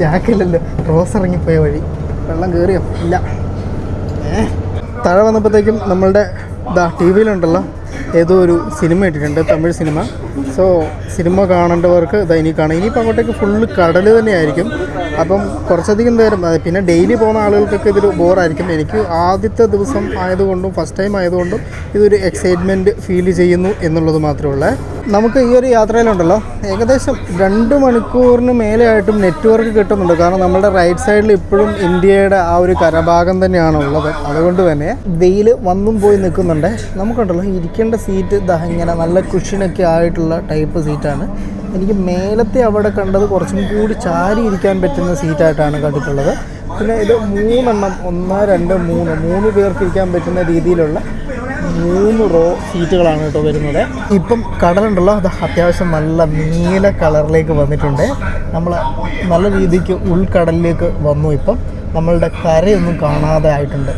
ജാക്കല്ലല്ലോ. റോസ് ഇറങ്ങിപ്പോയ വഴി. വെള്ളം കയറിയോ ഇല്ല. താഴെ വന്നപ്പോഴത്തേക്കും നമ്മളുടെ ഇതാ ടി വിയിലുണ്ടല്ലോ. ഏതോ ഒരു സിനിമ ഇട്ടിട്ടുണ്ട് തമിഴ് സിനിമ. സോ സിനിമ കാണേണ്ടവർക്ക് ഇതാ ഇനി കാണാം ഇനിയിപ്പോൾ അങ്ങോട്ടേക്ക് ഫുള്ള് കടൽ തന്നെയായിരിക്കും. അപ്പം കുറച്ചധികം നേരം പിന്നെ ഡെയിലി പോകുന്ന ആളുകൾക്കൊക്കെ ഇതൊരു ബോറായിരിക്കും. എനിക്ക് ആദ്യത്തെ ദിവസം ആയതുകൊണ്ടും ഫസ്റ്റ് ടൈം ആയതുകൊണ്ടും ഇതൊരു എക്സൈറ്റ്മെന്റ് ഫീൽ ചെയ്യുന്നു എന്നുള്ളത് മാത്രമേ നമുക്ക് ഈ ഒരു യാത്രയിലുണ്ടല്ലോ. ഏകദേശം രണ്ട് മണിക്കൂറിന് മേലെയായിട്ടും നെറ്റ്വർക്ക് കിട്ടുന്നുണ്ട്. കാരണം നമ്മുടെ റൈറ്റ് സൈഡിൽ ഇപ്പോഴും ഇന്ത്യയുടെ ആ ഒരു കരഭാഗം തന്നെയാണ് ഉള്ളത്. അതുകൊണ്ട് തന്നെ വെയിൽ വന്നും പോയി നിൽക്കുന്നുണ്ട്. നമുക്കുണ്ടല്ലോ ഇരിക്കേണ്ട സീറ്റ് ഇങ്ങനെ നല്ല കുഷനൊക്കെ ആയിട്ടുള്ള ടൈപ്പ് സീറ്റാണ് എനിക്ക് മേലത്തെ അവിടെ കണ്ടത് കുറച്ചും കൂടി ചാരി ഇരിക്കാൻ പറ്റുന്ന സീറ്റായിട്ടാണ് കണ്ടിട്ടുള്ളത്. പിന്നെ ഇത് മൂന്നെണ്ണം ഒന്ന് രണ്ട് മൂന്ന്. മൂന്ന് പേർക്ക് ഇരിക്കാൻ പറ്റുന്ന രീതിയിലുള്ള മൂന്ന് റോ സീറ്റുകളാണ് കേട്ടോ വരുന്നത്. ഇപ്പം കടലുണ്ടല്ലോ അത് അത്യാവശ്യം നല്ല നീല കളറിലേക്ക് വന്നിട്ടുണ്ട്. നമ്മൾ നല്ല രീതിക്ക് ഉൾക്കടലിലേക്ക് വന്നു ഇപ്പം. നമ്മളുടെ കരയൊന്നും കാണാതെ ആയിട്ടുണ്ട്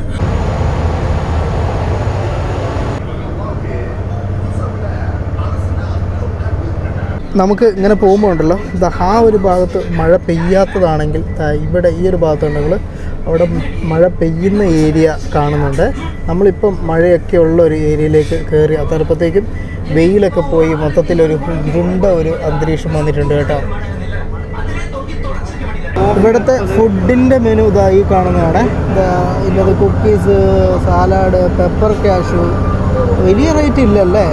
നമുക്ക് ഇങ്ങനെ പോകുമ്പോൾ ഉണ്ടല്ലോ ദാ ആ ഒരു ഭാഗത്ത് മഴ പെയ്യാത്തതാണെങ്കിൽ ഇവിടെ ഈ ഒരു ഭാഗത്തുണ്ടെങ്കിൽ അവിടെ മഴ പെയ്യുന്ന ഏരിയ കാണുന്നുണ്ട്. നമ്മളിപ്പം മഴയൊക്കെ ഉള്ള ഒരു ഏരിയയിലേക്ക് കയറി അതർപ്പത്തേക്കും വെയിലൊക്കെ പോയി മൊത്തത്തിലൊരു ഇരുണ്ട ഒരു അന്തരീക്ഷം വന്നിട്ടുണ്ട് കേട്ടോ. ഇവിടുത്തെ ഫുഡിന്റെ മെനു ഇതാ ഈ കാണുന്നതാണ്. ഇതാ ഇല്ലത് കുക്കീസ് സാലാഡ് പെപ്പർ കാഷു വലിയ റേറ്റ് ഇല്ലല്ലേ.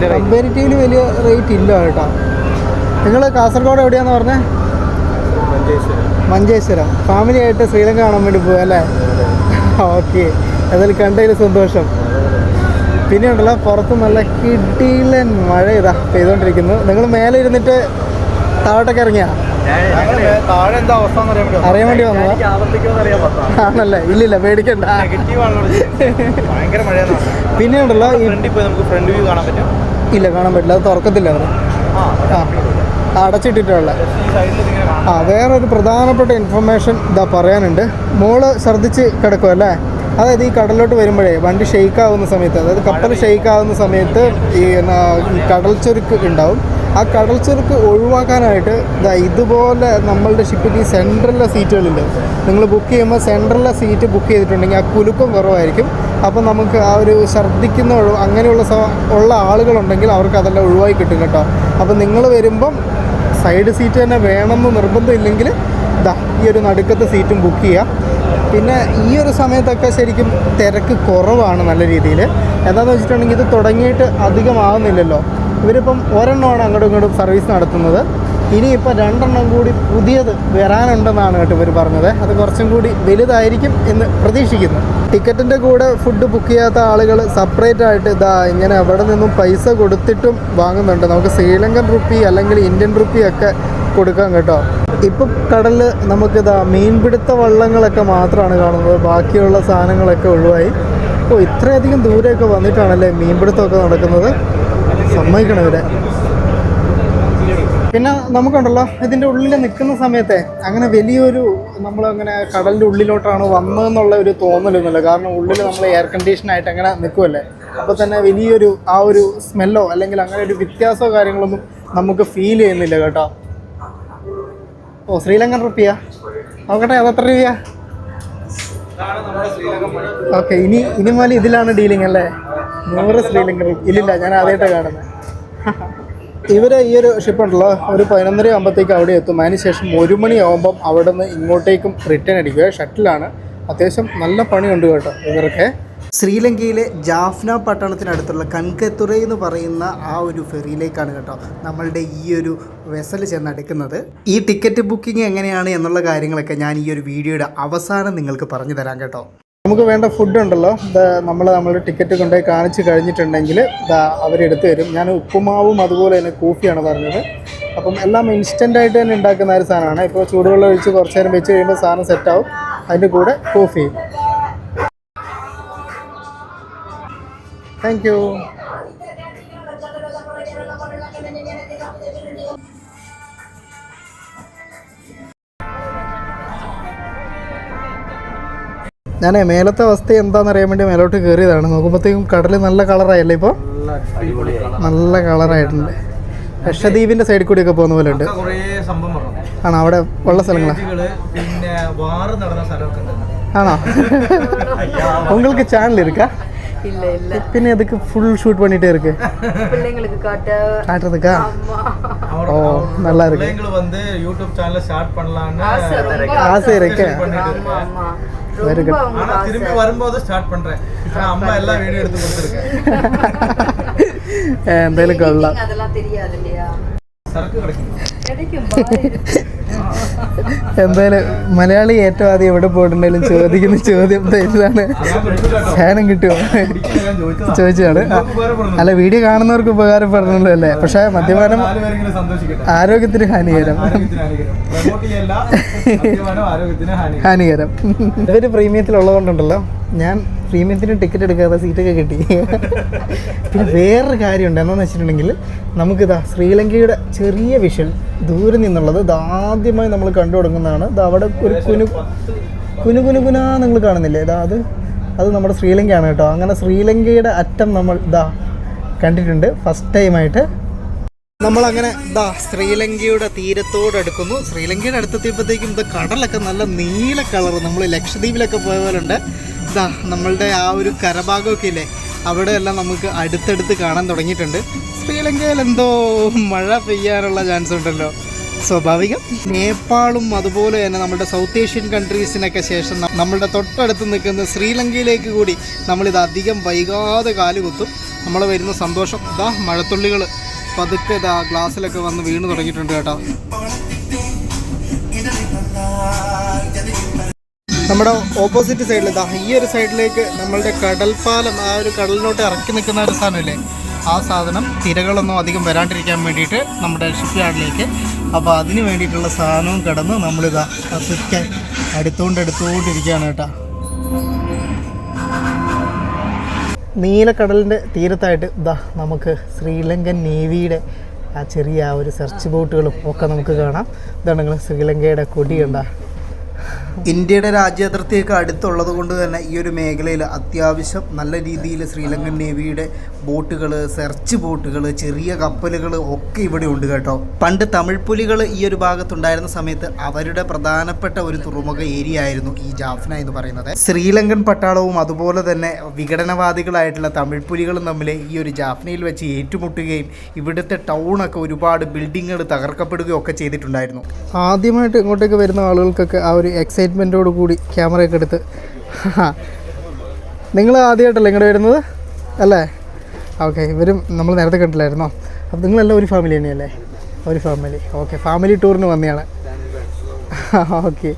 കമ്പാരിറ്റീവ്ലി വലിയ റേറ്റ് ഇല്ല കേട്ടോ. നിങ്ങൾ കാസർഗോഡ് എവിടെയാന്ന് പറഞ്ഞേ? മഞ്ചേശ്വരം. ഫാമിലി ആയിട്ട് ശ്രീലങ്ക കാണാൻ വേണ്ടി പോവാ അല്ലേ? ഓക്കെ അതിൽ കണ്ടതിൽ സന്തോഷം. പിന്നെ ഉണ്ടല്ലോ പുറത്ത് നല്ല കിടിലൻ മഴ ഇതാ പെയ്തുകൊണ്ടിരിക്കുന്നു നിങ്ങൾ മേലെ ഇരുന്നിട്ട് താഴോട്ടൊക്കെ ഇറങ്ങിയാ? അറിയാൻ വേണ്ടി വന്നു വന്നതാ. ആണല്ലേ? ഇല്ലില്ല പേടിക്കണ്ട. [LAUGHS] പിന്നെ ഉണ്ടല്ലോ ഫ്രണ്ട് വ്യൂ കാണാൻ പറ്റും. ഇല്ല കാണാൻ പറ്റില്ല. അത് തുറക്കത്തില്ല അവർ ആ അടച്ചിട്ടിട്ടുള്ള ആ വേറൊരു പ്രധാനപ്പെട്ട ഇൻഫർമേഷൻ ഇതാ പറയാനുണ്ട്. മോൾ ഛർദ്ദിച്ച് കിടക്കും അല്ലേ? അതായത് ഈ കടലിലോട്ട് വരുമ്പോഴേ വണ്ടി ഷെയ്ക്ക് ആവുന്ന സമയത്ത് അതായത് കപ്പൽ ഷെയ്ക്ക് ആവുന്ന സമയത്ത് ഈ കടൽ ചുരുക്ക് ഉണ്ടാവും. ആ കടൽ ചുരുക്ക് ഒഴിവാക്കാനായിട്ട് ഇതാ ഇതുപോലെ നമ്മളുടെ ഷിപ്പിൽ ഈ സെൻട്രലിലെ സീറ്റുകളില്ല നിങ്ങൾ ബുക്ക് ചെയ്യുമ്പോൾ സെൻട്രലിലെ സീറ്റ് ബുക്ക് ചെയ്തിട്ടുണ്ടെങ്കിൽ ആ കുലുക്കം കുറവായിരിക്കും. അപ്പോൾ നമുക്ക് ആ ഒരു ഛർദ്ദിക്കുന്ന അങ്ങനെയുള്ള ഉള്ള ആളുകളുണ്ടെങ്കിൽ അവർക്ക് അതെല്ലാം ഒഴിവായി കിട്ടും കേട്ടോ. അപ്പോൾ നിങ്ങൾ വരുമ്പം സൈഡ് സീറ്റ് തന്നെ വേണമെന്ന് നിർബന്ധമില്ലെങ്കിൽ ഇതാ ഈ ഒരു നടുക്കത്തെ സീറ്റും ബുക്ക് ചെയ്യാം. പിന്നെ ഈ ഒരു സമയത്തൊക്കെ ശരിക്കും തിരക്ക് കുറവാണ് നല്ല രീതിയിൽ. എന്താണെന്ന് വെച്ചിട്ടുണ്ടെങ്കിൽ ഇത് തുടങ്ങിയിട്ട് അധികമാകുന്നില്ലല്ലോ ഇവരിപ്പം ഒരെണ്ണമാണ് അങ്ങോട്ടും ഇങ്ങോട്ടും സർവീസ് നടത്തുന്നത്. ഇനിയിപ്പോൾ രണ്ടെണ്ണം കൂടി പുതിയത് വരാനുണ്ടെന്നാണ് കേട്ടോ ഇവർ പറഞ്ഞത്. അത് കുറച്ചും കൂടി വലുതായിരിക്കും എന്ന് പ്രതീക്ഷിക്കുന്നു. ടിക്കറ്റിന്റെ കൂടെ ഫുഡ് ബുക്ക് ചെയ്യാത്ത ആളുകൾ സെപ്പറേറ്റ് ആയിട്ട് ഇതാ ഇങ്ങനെ അവിടെ നിന്നും പൈസ കൊടുത്തിട്ടും വാങ്ങുന്നുണ്ട്. നമുക്ക് ശ്രീലങ്കൻ റുപ്പി അല്ലെങ്കിൽ ഇന്ത്യൻ റുപ്പി ഒക്കെ കൊടുക്കാം കേട്ടോ. ഇപ്പം കടലിൽ നമുക്കിതാ മീൻപിടുത്ത വള്ളങ്ങളൊക്കെ മാത്രമാണ് കാണുന്നത്. ബാക്കിയുള്ള സാധനങ്ങളൊക്കെ ഒഴിവായി. ഓ ഇത്രയധികം ദൂരെയൊക്കെ വന്നിട്ടാണല്ലേ മീൻപിടുത്തമൊക്കെ നടക്കുന്നത്? സമ്മതിക്കണം ഇവരെ. പിന്നെ നമുക്കുണ്ടല്ലോ ഇതിന്റെ ഉള്ളിൽ നിൽക്കുന്ന സമയത്തെ അങ്ങനെ വലിയൊരു നമ്മളങ്ങനെ കടലിന്റെ ഉള്ളിലോട്ടാണ് വന്നതെന്നുള്ള ഒരു തോന്നലൊന്നുമില്ല. കാരണം ഉള്ളിൽ നമ്മൾ എയർ കണ്ടീഷനായിട്ട് അങ്ങനെ നിൽക്കുമല്ലേ അപ്പോൾ തന്നെ വലിയൊരു ആ ഒരു സ്മെല്ലോ അല്ലെങ്കിൽ അങ്ങനെ ഒരു വ്യത്യാസമോ കാര്യങ്ങളൊന്നും നമുക്ക് ഫീൽ ചെയ്യുന്നില്ല കേട്ടോ. ഓ ശ്രീലങ്കൻ റുപ്പിയ നോക്കട്ടെ അത് എത്ര രൂപയാ? ഓക്കെ ഇനി ഇനി മുതൽ ഇതിലാണ് ഡീലിംഗ് അല്ലേ? നൂറ് ശ്രീലങ്കൻ ഇല്ലില്ല ഞാൻ ആദ്യമായിട്ടാണ് കാണുന്നത്. ഇവർ ഈ ഒരു ഷിപ്പ് ഉണ്ടല്ലോ ഒരു പതിനൊന്നര ആകുമ്പോഴത്തേക്ക് അവിടെ എത്തും. അതിനുശേഷം ഒരു മണിയാകുമ്പം അവിടെ നിന്ന് ഇങ്ങോട്ടേക്കും റിട്ടേൺ അടിക്കുക. ഷട്ടിലാണ് അത്യാവശ്യം നല്ല പണിയുണ്ട് കേട്ടോ ഇവരൊക്കെ ശ്രീലങ്കയിലെ ജാഫ്ന പട്ടണത്തിനടുത്തുള്ള കൻകത്തുറ എന്ന് പറയുന്ന ആ ഒരു ഫെറിയിലേക്കാണ് കേട്ടോ നമ്മളുടെ ഈ ഒരു വെസൽ ചെന്നടുക്കുന്നത്. ഈ ടിക്കറ്റ് ബുക്കിംഗ് എങ്ങനെയാണ് എന്നുള്ള കാര്യങ്ങളൊക്കെ ഞാൻ ഈ ഒരു വീഡിയോയുടെ അവസാനം നിങ്ങൾക്ക് പറഞ്ഞു തരാം കേട്ടോ. നമുക്ക് വേണ്ട ഫുഡ് ഉണ്ടല്ലോ. നമ്മൾ നമ്മുടെ ടിക്കറ്റ് കൊണ്ടുപോയി കാണിച്ച് കഴിഞ്ഞിട്ടുണ്ടെങ്കിൽ അവരെടുത്ത് തരും. ഞാൻ ഉപ്പുമാവും അതുപോലെ തന്നെ കോഫിയാണ് പറഞ്ഞത്. അപ്പം എല്ലാം ഇൻസ്റ്റന്റ് ആയിട്ട് തന്നെ ഉണ്ടാക്കുന്ന ഒരു സാധനമാണ്. ഇപ്പോൾ ചൂടുവെള്ളം ഒഴിച്ച് കുറച്ച് നേരം വെച്ച് കഴിയുമ്പോൾ സാധനം സെറ്റാവും അതിന്റെ കൂടെ കോഫി താങ്ക് യു ഞാൻ മേലത്തെ അവസ്ഥ എന്താണെന്ന് അറിയാൻ വേണ്ടി മേലോട്ട് കയറിയതാണ് നോക്കുമ്പോഴത്തേക്കും കടൽ നല്ല കളറായല്ലേ ഇപ്പോൾ നല്ല അടിപൊളിയാണ് നല്ല കളറായിട്ടുണ്ട് ലക്ഷദ്വീപിൻ്റെ സൈഡിൽ കൂടിയൊക്കെ പോകുന്ന പോലെ ഉണ്ട് കുറേ സംഭവം പറഞ്ഞു ആണോ അവിടെ ഉള്ള സ്ഥലങ്ങളാ സ്റ്റേജുകള് പിന്നെ വാറ് നടന്ന സ്ഥലമൊക്കെ ഉണ്ട് ആണോ உங்களுக்கு சேனல் இருக்கா இல்ல இல்ல பின்ன எதுக்கு ஃபுல் ஷூட் பண்ணிட்டே இருக்கு பிள்ளைங்களுக்கு காட்ட காட்டுறதுக்கா ஆமா ஓ நல்லா இருக்கு பிள்ளைங்களை வந்து யூடியூப் சேனல்ல ஸ்டார்ட் பண்ணலாம்னு ஆசை ரொம்ப ஆசை இருக்கு பண்ணிட்டு ஆமா இருக்கேன் ஆமா வெரி திரும்பி வரும்போது ஸ்டார்ட் பண்றேன். அம்மா எல்லாம் வீடியோ எடுத்து கொடுத்துருக்கேன். [LAUGHS] அதெல்லாம் தெரியாது இல்லையா? சரக்கு கிடைக்கும் എന്തായാലും മലയാളി ഏറ്റവും ആദ്യം എവിടെ പോയിട്ടുണ്ടെങ്കിലും ചോദിക്കുന്ന ചോദ്യം തരുന്നതാണ് ഫാനും കിട്ടുമോ? ചോദിച്ചതാണ്. അല്ല വീഡിയോ കാണുന്നവർക്ക് ഉപകാരപ്പെടണല്ലോ അല്ലേ? പക്ഷെ മദ്യപാനം ആരോഗ്യത്തിന് ഹാനികരം. ഹാനികരം. ഇവർ പ്രീമിയത്തിലുള്ളതുകൊണ്ടുണ്ടല്ലോ. ഞാൻ പ്രീമിയത്തിന് ടിക്കറ്റ് എടുക്കാതെ സീറ്റൊക്കെ കിട്ടി. പിന്നെ വേറൊരു കാര്യമുണ്ട്. എന്താണെന്ന് വെച്ചിട്ടുണ്ടെങ്കിൽ നമുക്കിതാ ശ്രീലങ്കയുടെ ചെറിയ വിഷൽ ദൂരെ നിന്നുള്ളത് ഇത് ആദ്യമായി നമ്മൾ കണ്ടു തുടങ്ങുന്നതാണ്. ഇത് അവിടെ ഒരു കുനു കുനു കുനു കുനാ നിങ്ങൾ കാണുന്നില്ലേ? ഇതാ അത്. അത് നമ്മുടെ ശ്രീലങ്കയാണ് കേട്ടോ. അങ്ങനെ ശ്രീലങ്കയുടെ അറ്റം നമ്മൾ ഇതാ കണ്ടിട്ടുണ്ട്. ഫസ്റ്റ് ടൈമായിട്ട് നമ്മളങ്ങനെ ഇതാ ശ്രീലങ്കയുടെ തീരത്തോട് അടുക്കുന്നു. ശ്രീലങ്കയുടെ അടുത്തെത്തിയപ്പോഴത്തേക്കും ഇത് കടലൊക്കെ നല്ല നീല കളർ നമ്മൾ ലക്ഷദ്വീപിലൊക്കെ പോയ പോലെ ഉണ്ട്. ഇതാ നമ്മളുടെ ആ ഒരു കരഭാഗമൊക്കെ ഇല്ലേ? അവിടെ എല്ലാം നമുക്ക് അടുത്തടുത്ത് കാണാൻ തുടങ്ങിയിട്ടുണ്ട്. ശ്രീലങ്കയിൽ എന്തോ മഴ പെയ്യാനുള്ള ചാൻസ് ഉണ്ടല്ലോ. സ്വാഭാവികം. നേപ്പാളും അതുപോലെ തന്നെ നമ്മുടെ സൗത്ത് ഏഷ്യൻ കൺട്രീസിനൊക്കെ ശേഷം നമ്മളുടെ തൊട്ടടുത്ത് നിൽക്കുന്ന ശ്രീലങ്കയിലേക്ക് കൂടി നമ്മളിത് അധികം വൈകാതെ കാലുകുത്തും നമ്മൾ വരുന്ന സന്തോഷം. ഇതാ മഴത്തുള്ളികൾ പതുക്കെ ഇതാ ഗ്ലാസ്സിലൊക്കെ വന്ന് വീണ് തുടങ്ങിയിട്ടുണ്ട് കേട്ടോ. നമ്മുടെ ഓപ്പോസിറ്റ് സൈഡിൽ ഇതാ ഈ ഒരു സൈഡിലേക്ക് നമ്മളുടെ കടൽപ്പാലം ആ ഒരു കടലിലോട്ട് ഇറക്കി നിൽക്കുന്ന ഒരു സാധനമില്ലേ? ആ സാധനം തിരകളൊന്നും അധികം വരാണ്ടിരിക്കാൻ വേണ്ടിയിട്ട് നമ്മുടെ ഷിപ്പ് യാർഡിലേക്ക് അപ്പോൾ അതിന് വേണ്ടിയിട്ടുള്ള സാധനവും കടന്ന് നമ്മളിതാ പതുക്കെ അടുത്തുകൊണ്ട് എടുത്തുകൊണ്ടിരിക്കുകയാണ് കേട്ടോ നീലക്കടലിന്റെ തീരത്തായിട്ട് ഇതാ നമുക്ക് ശ്രീലങ്കൻ നേവിയുടെ ആ ചെറിയ ആ ഒരു സെർച്ച് ബോട്ടുകളും ഒക്കെ നമുക്ക് കാണാം. ഇതാണ് ശ്രീലങ്കയുടെ കൊടി ഇന്ത്യയുടെ രാജ്യാതിർത്തിയൊക്കെ അടുത്തുള്ളത് കൊണ്ട് തന്നെ ഈ ഒരു മേഖലയിൽ അത്യാവശ്യം നല്ല രീതിയിൽ ശ്രീലങ്കൻ നേവിയുടെ ബോട്ടുകൾ സെർച്ച് ബോട്ടുകൾ ചെറിയ കപ്പലുകൾ ഒക്കെ ഇവിടെ ഉണ്ട് കേട്ടോ. പണ്ട് തമിഴ് പുലികൾ ഈ ഒരു ഭാഗത്തുണ്ടായിരുന്ന സമയത്ത് അവരുടെ പ്രധാനപ്പെട്ട ഒരു തുറമുഖ ഏരിയ ആയിരുന്നു ഈ ജാഫ്ന എന്ന് പറയുന്നത്. ശ്രീലങ്കൻ പട്ടാളവും അതുപോലെ തന്നെ വിഘടനവാദികളായിട്ടുള്ള തമിഴ് പുലികളും തമ്മിൽ ഈ ഒരു ജാഫ്നയിൽ വെച്ച് ഏറ്റുമുട്ടുകയും ഇവിടുത്തെ ടൗണൊക്കെ ഒരുപാട് ബിൽഡിങ്ങുകൾ തകർക്കപ്പെടുകയും ഒക്കെ ചെയ്തിട്ടുണ്ടായിരുന്നു. ആദ്യമായിട്ട് ഇങ്ങോട്ടേക്ക് വരുന്ന ആളുകൾക്കൊക്കെ ആ ഒരു എക്സൈറ്റ്മെന്റോട് കൂടി ക്യാമറയൊക്കെ എടുത്ത്. നിങ്ങൾ ആദ്യമായിട്ടല്ലേ ഇങ്ങോട്ട് വരുന്നത്? അല്ലേ? ഓക്കെ ഇവരും നമ്മൾ നേരത്തെ കണ്ടില്ലായിരുന്നോ? അപ്പോൾ നിങ്ങളെല്ലാം ഒരു ഫാമിലി തന്നെയല്ലേ? ഒരു ഫാമിലി ഓക്കെ ഫാമിലി ടൂറിന് വന്നതാണ്. ഓക്കെ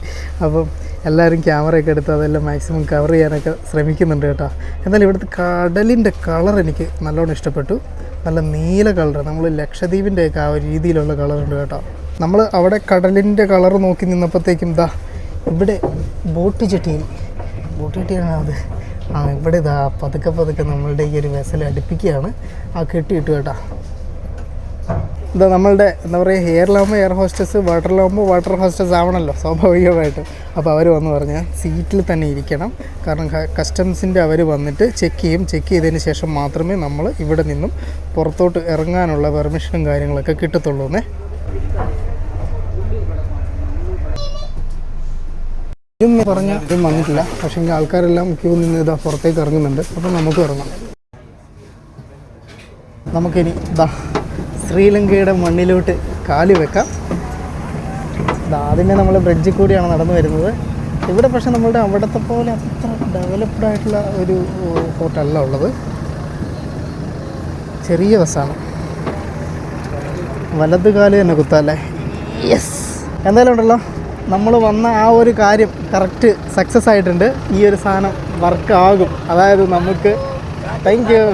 അപ്പം എല്ലാവരും ക്യാമറയൊക്കെ എടുത്ത് അതെല്ലാം മാക്സിമം കവർ ചെയ്യാനൊക്കെ ശ്രമിക്കുന്നുണ്ട് കേട്ടോ. എന്നാലും ഇവിടുത്തെ കടലിന്റെ കളർ എനിക്ക് നല്ലോണം ഇഷ്ടപ്പെട്ടു. നല്ല നീല കളർ നമ്മൾ ലക്ഷദ്വീപിന്റെയൊക്കെ ആ ഒരു രീതിയിലുള്ള കളറുണ്ട് കേട്ടോ. നമ്മൾ അവിടെ കടലിന്റെ കളർ നോക്കി നിന്നപ്പോഴത്തേക്കും ഇതാ ഇവിടെ ബോട്ട് ചട്ടിയിൽ ബോട്ട് ചട്ടിയാണ് അത്. ആ ഇവിടെ ഇതാ പതുക്കെ പതുക്കെ നമ്മളുടെ ഈ ഒരു വെസൽ അടുപ്പിക്കുകയാണ്. ആ കെട്ടിയിട്ടു കേട്ടോ. ഇതാ നമ്മളുടെ എന്താ പറയുക എയറിലാകുമ്പോൾ എയർ ഹോസ്റ്റസ് വാട്ടറിലാകുമ്പോൾ വാട്ടർ ഹോസ്റ്റസ് ആവണമല്ലോ സ്വാഭാവികമായിട്ടും. അപ്പോൾ അവർ വന്ന് പറഞ്ഞാൽ സീറ്റിൽ തന്നെ ഇരിക്കണം. കാരണം കസ്റ്റംസിന്റെ അവർ വന്നിട്ട് ചെക്ക് ചെയ്യും. ചെക്ക് ചെയ്തതിന് ശേഷം മാത്രമേ നമ്മൾ ഇവിടെ നിന്നും പുറത്തോട്ട് ഇറങ്ങാനുള്ള പെർമിഷനും കാര്യങ്ങളൊക്കെ കിട്ടത്തുള്ളൂ എന്നേ ഇതും പറഞ്ഞ ഇതും വന്നിട്ടില്ല. പക്ഷേ ആൾക്കാരെല്ലാം ക്യൂ നിന്ന് ഇതാ പുറത്തേക്ക് ഇറങ്ങുന്നുണ്ട്. അപ്പം നമുക്ക് ഇറങ്ങാം. നമുക്കിനി ഇതാ ശ്രീലങ്കയുടെ മണ്ണിലോട്ട് കാൽ വെക്കാം. ആദ്യമേ നമ്മൾ ബ്രിഡ്ജിൽ കൂടിയാണ് നടന്നു വരുന്നത്. ഇവിടെ പക്ഷേ നമ്മളുടെ അവിടുത്തെ പോലെ അത്ര ഡെവലപ്ഡ് ആയിട്ടുള്ള ഒരു ഹോട്ടലല്ല ഉള്ളത്. ചെറിയ ബസ്സാണ്. വലത് കാൽ തന്നെ കുത്താല്ലേ യെസ് എന്തായാലും ഉണ്ടല്ലോ. നമ്മൾ വന്ന ആ ഒരു കാര്യം കറക്റ്റ് സക്സസ് ആയിട്ടുണ്ട്. ഈ ഒരു സാധനം വർക്ക് ആകും. അതായത് നമുക്ക് താങ്ക് യു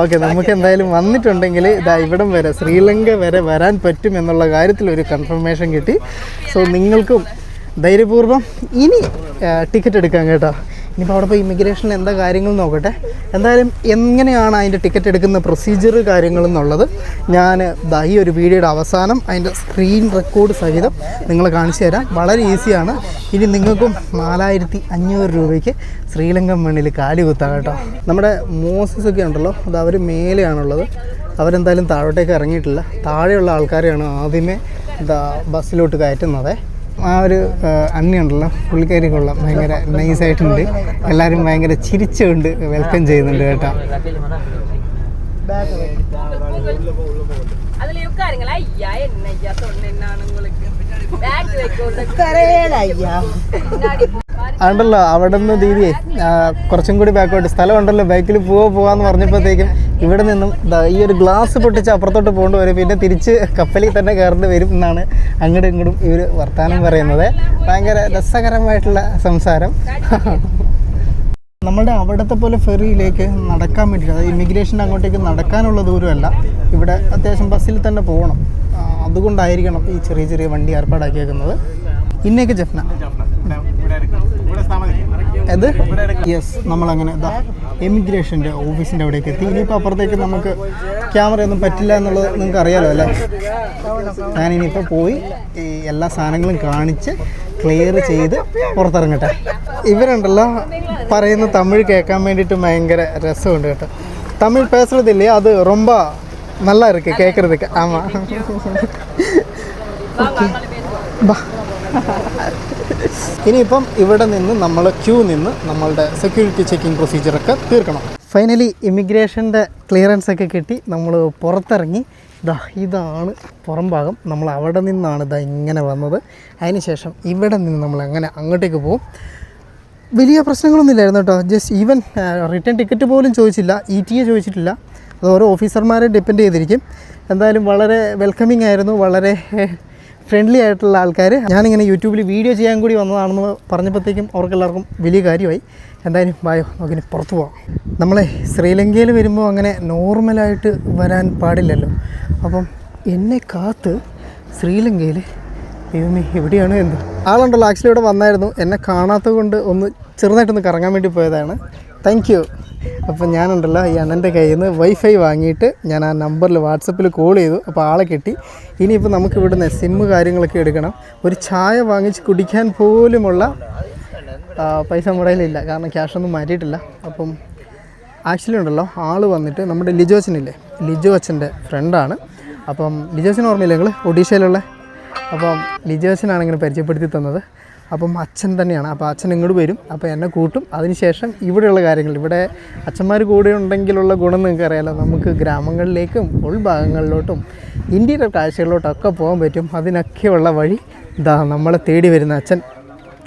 ഓക്കെ നമുക്ക് എന്തായാലും വന്നിട്ടുണ്ടെങ്കിൽ ഇതാ ഇവിടം വരെ ശ്രീലങ്ക വരെ വരാൻ പറ്റും എന്നുള്ള കാര്യത്തിൽ ഒരു കൺഫർമേഷൻ കിട്ടി. സോ നിങ്ങൾക്കും ധൈര്യപൂർവം ഇനി ടിക്കറ്റ് എടുക്കാം കേട്ടോ. ഇനിയിപ്പോൾ അവിടെ പോയി ഇമിഗ്രേഷനിൽ എന്താ കാര്യങ്ങൾ നോക്കട്ടെ. എന്തായാലും എങ്ങനെയാണ് അതിന്റെ ടിക്കറ്റ് എടുക്കുന്ന പ്രൊസീജിയർ കാര്യങ്ങൾ എന്നുള്ളത് ഞാൻ ഈ ഒരു വീഡിയോയുടെ അവസാനം അതിന്റെ സ്ക്രീൻ റെക്കോർഡ് സഹിതം നിങ്ങൾ കാണിച്ചു തരാം. വളരെ ഈസിയാണ് ഇനി നിങ്ങൾക്കും നാലായിരത്തി അഞ്ഞൂറ് രൂപയ്ക്ക് ശ്രീലങ്കൻ മണ്ണിൽ കാലി കുത്താം കേട്ടോ. നമ്മുടെ മോസസ് ഒക്കെ ഉണ്ടല്ലോ. അത് അവർ മേലെയാണുള്ളത്. അവരെന്തായാലും താഴോട്ടേക്ക് ഇറങ്ങിയിട്ടില്ല. താഴെയുള്ള ആൾക്കാരെയാണ് ആദ്യമേ എന്താ ബസ്സിലോട്ട് കയറ്റുന്നത്. ആ ഒരു അണ്ണിയുണ്ടല്ലോ പുള്ളിക്കാരി കൊള്ളാം ഭയങ്കര നൈസായിട്ടുണ്ട്. എല്ലാവരും ഭയങ്കര ചിരിച്ചുകൊണ്ട് വെൽക്കം ചെയ്യുന്നുണ്ട് കേട്ടോ. അതിൽ അതുണ്ടല്ലോ അവിടെ നിന്ന് ദീദിയെ കുറച്ചും കൂടി ബാക്കോട്ട് സ്ഥലം ഉണ്ടല്ലോ ബൈക്കിൽ പോവോ പോവാന്ന് പറഞ്ഞപ്പോഴത്തേക്കും ഇവിടെ നിന്നും ഈ ഒരു ഗ്ലാസ് പൊട്ടിച്ച് അപ്പുറത്തോട്ട് പോകേണ്ടി വരും പിന്നെ തിരിച്ച് കപ്പലിൽ തന്നെ കയറേണ്ടി വരും എന്നാണ് അങ്ങോട്ടും ഇങ്ങോട്ടും ഇവർ വർത്തമാനം പറയുന്നത്. ഭയങ്കര രസകരമായിട്ടുള്ള സംസാരം. [LAUGHS] നമ്മുടെ അവിടത്തെ പോലെ ഫെറിയിലേക്ക് നടക്കാൻ വേണ്ടിയിട്ട് അതായത് ഇമിഗ്രേഷൻ അങ്ങോട്ടേക്ക് നടക്കാനുള്ള ദൂരമല്ല. ഇവിടെ അത്യാവശ്യം ബസ്സിൽ തന്നെ പോകണം. അതുകൊണ്ടായിരിക്കണം ഈ ചെറിയ ചെറിയ വണ്ടി ഏർപ്പാടാക്കിയേക്കുന്നത്. ഇന്നേക്ക് ജഫ്ന. ഇത് യെസ് നമ്മളങ്ങനെ ഇതാ എമിഗ്രേഷന്റെ ഓഫീസിന്റെ അവിടേക്ക് എത്തി. ഇനിയിപ്പോൾ അപ്പുറത്തേക്ക് നമുക്ക് ക്യാമറയൊന്നും പറ്റില്ല എന്നുള്ളത് നിങ്ങൾക്ക് അറിയാലോ അല്ലേ? ഞാൻ ഇനിയിപ്പോൾ പോയി ഈ എല്ലാ സാധനങ്ങളും കാണിച്ച് ക്ലിയർ ചെയ്ത് പുറത്തിറങ്ങട്ടെ. ഇവരുണ്ടല്ലോ പറയുന്ന തമിഴ് കേൾക്കാൻ വേണ്ടിയിട്ട് ഭയങ്കര രസമുണ്ട് കേട്ടോ. തമിഴ് പേസുറതില്ലേ അത് ரொம்ப നല്ല இருக்குது கேட்குறதுக்கு ஆமாம் ഇനിയിപ്പം ഇവിടെ നിന്ന് നമ്മൾ ക്യൂ നിന്ന് നമ്മളുടെ സെക്യൂരിറ്റി ചെക്കിംഗ് പ്രൊസീജിയറൊക്കെ തീർക്കണം. ഫൈനലി ഇമിഗ്രേഷന്റെ ക്ലിയറൻസ് ഒക്കെ കിട്ടി. നമ്മൾ പുറത്തിറങ്ങി. ദാ ഇതാണ് പുറം ഭാഗം. നമ്മൾ അവിടെ നിന്നാണ് ഇതാ ഇങ്ങനെ വന്നത്. അതിനുശേഷം ഇവിടെ നിന്ന് നമ്മൾ അങ്ങനെ അങ്ങോട്ടേക്ക് പോകും. വലിയ പ്രശ്നങ്ങളൊന്നുമില്ലായിരുന്നു കേട്ടോ. ജസ്റ്റ് ഈവൻ റിട്ടേൺ ടിക്കറ്റ് പോലും ചോദിച്ചില്ല. ഇ ടി എ ചോദിച്ചിട്ടില്ല. അത് ഓരോ ഓഫീസർമാരെ ഡിപ്പെൻഡ് ചെയ്തിരിക്കും. എന്തായാലും വളരെ വെൽക്കമിങ് ആയിരുന്നു. വളരെ ഫ്രണ്ട്ലി ആയിട്ടുള്ള ആൾക്കാർ ഞാനിങ്ങനെ യൂട്യൂബിൽ വീഡിയോ ചെയ്യാൻ കൂടി വന്നതാണെന്ന് പറഞ്ഞപ്പോഴത്തേക്കും അവർക്കെല്ലാവർക്കും വലിയ കാര്യമായി. എന്തായാലും വായോ നമുക്കിനി പുറത്തു പോകാം നമ്മളെ ശ്രീലങ്കയിൽ വരുമ്പോൾ അങ്ങനെ നോർമലായിട്ട് വരാൻ പാടില്ലല്ലോ. അപ്പം എന്നെ കാത്ത് ശ്രീലങ്കയിൽ ദൈവമേ എവിടെയാണ് എന്ത്? ആളുണ്ടല്ലോ ആക്ച്വലി ഇവിടെ വന്നായിരുന്നു. എന്നെ കാണാത്തത് കൊണ്ട് ഒന്ന് ചെറുതായിട്ടൊന്ന് കറങ്ങാൻ വേണ്ടി പോയതാണ്. താങ്ക് യു അപ്പം ഞാനുണ്ടല്ലോ ഈ അണ്ണന്റെ കയ്യിൽ നിന്ന് വൈഫൈ വാങ്ങിയിട്ട് ഞാൻ ആ നമ്പറിൽ വാട്സപ്പിൽ കോൾ ചെയ്തു. അപ്പോൾ ആളെ കിട്ടി. ഇനിയിപ്പോൾ നമുക്ക് ഇവിടുന്ന് സിമ്മ് കാര്യങ്ങളൊക്കെ എടുക്കണം. ഒരു ചായ വാങ്ങിച്ച് കുടിക്കാൻ പോലുമുള്ള പൈസ നമ്മുടെ കയ്യിലില്ല. കാരണം ക്യാഷൊന്നും മാറ്റിയിട്ടില്ല. അപ്പം ആക്ച്വലി ഉണ്ടല്ലോ ആൾ വന്നിട്ട് നമ്മുടെ ലിജോ അച്ഛനില്ലേ? ലിജോ അച്ഛന്റെ ഫ്രണ്ടാണ് അപ്പം ലിജോ അച്ഛൻ ഓർമ്മയില്ലേ നിങ്ങൾ ഒഡീഷയിലുള്ള? അപ്പം ലിജോ അച്ഛനാണ് ഇങ്ങനെ പരിചയപ്പെടുത്തി തന്നത്. അപ്പം അച്ഛൻ തന്നെയാണ്. അപ്പോൾ അച്ഛൻ ഇങ്ങോട്ട് വരും. അപ്പോൾ എന്നെ കൂട്ടും. അതിനുശേഷം ഇവിടെയുള്ള കാര്യങ്ങൾ. ഇവിടെ അച്ഛന്മാർ കൂടെ ഉണ്ടെങ്കിലുള്ള ഗുണം നിങ്ങൾക്ക് അറിയാലോ നമുക്ക് ഗ്രാമങ്ങളിലേക്കും ഉൾഭാഗങ്ങളിലോട്ടും ഇന്ത്യയുടെ കാഴ്ചകളിലോട്ടൊക്കെ പോകാൻ പറ്റും. അതിനൊക്കെയുള്ള വഴി ഇതാ നമ്മളെ തേടി വരുന്ന അച്ഛൻ.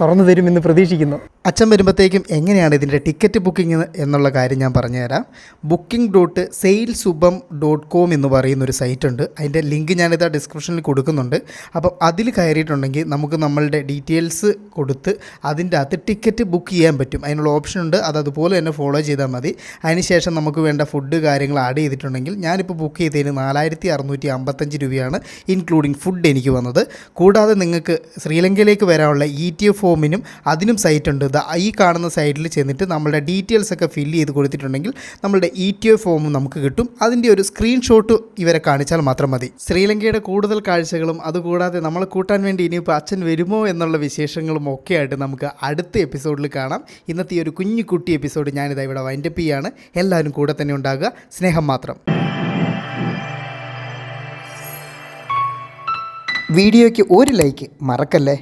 തുറന്നു തരുമെന്ന് പ്രതീക്ഷിക്കുന്നു. അച്ഛൻ വരുമ്പോഴത്തേക്കും എങ്ങനെയാണ് ഇതിന്റെ ടിക്കറ്റ് ബുക്കിംഗ് എന്നുള്ള കാര്യം ഞാൻ പറഞ്ഞുതരാം. ബുക്കിംഗ് ഡോട്ട് സെയിൽസ് ഉബം ഡോട്ട് കോം എന്ന് പറയുന്ന ഒരു സൈറ്റ് ഉണ്ട്. അതിന്റെ ലിങ്ക് ഞാനിതാ ഡിസ്ക്രിപ്ഷനിൽ കൊടുക്കുന്നുണ്ട്. അപ്പം അതിൽ കയറിയിട്ടുണ്ടെങ്കിൽ നമുക്ക് നമ്മളുടെ ഡീറ്റെയിൽസ് കൊടുത്ത് അതിന്റെ അകത്ത് ടിക്കറ്റ് ബുക്ക് ചെയ്യാൻ പറ്റും. അതിനുള്ള ഓപ്ഷൻ ഉണ്ട്. അത് അതുപോലെ തന്നെ ഫോളോ ചെയ്താൽ മതി. അതിനുശേഷം നമുക്ക് വേണ്ട ഫുഡ് കാര്യങ്ങൾ ആഡ് ചെയ്തിട്ടുണ്ടെങ്കിൽ ഞാനിപ്പോൾ ബുക്ക് ചെയ്തതിന് നാലായിരത്തി അറുന്നൂറ്റി അമ്പത്തഞ്ച് രൂപയാണ് ഇൻക്ലൂഡിങ് ഫുഡ് എനിക്ക് വന്നത്. കൂടാതെ നിങ്ങൾക്ക് ശ്രീലങ്കയിലേക്ക് വരാനുള്ള ഇ ടി എഫ് ഫോമിനും അതിനും സൈറ്റ് ഉണ്ട്. ഈ കാണുന്ന സൈറ്റിൽ ചെന്നിട്ട് നമ്മളുടെ ഡീറ്റെയിൽസ് ഒക്കെ ഫില്ല് ചെയ്ത് കൊടുത്തിട്ടുണ്ടെങ്കിൽ നമ്മളുടെ ഇ ടി എഫ് ഫോമും നമുക്ക് കിട്ടും. അതിന്റെ ഒരു സ്ക്രീൻഷോട്ട് ഇവരെ കാണിച്ചാൽ മാത്രം മതി. ശ്രീലങ്കയുടെ കൂടുതൽ കാഴ്ചകളും അതുകൂടാതെ നമ്മളെ കൂട്ടാൻ വേണ്ടി ഇനിയിപ്പോൾ അച്ഛൻ വരുമോ എന്നുള്ള വിശേഷങ്ങളും ഒക്കെ ആയിട്ട് നമുക്ക് അടുത്ത എപ്പിസോഡിൽ കാണാം. ഇന്നത്തെ ഈ ഒരു കുഞ്ഞു കുട്ടി എപ്പിസോഡ് ഞാനിതാ ഇവിടെ വൈൻഡപ്പ് ചെയ്യാണ്. എല്ലാവരും കൂടെ തന്നെ ഉണ്ടാകുക. സ്നേഹം മാത്രം. വീഡിയോയ്ക്ക് ഒരു ലൈക്ക് മറക്കല്ലേ?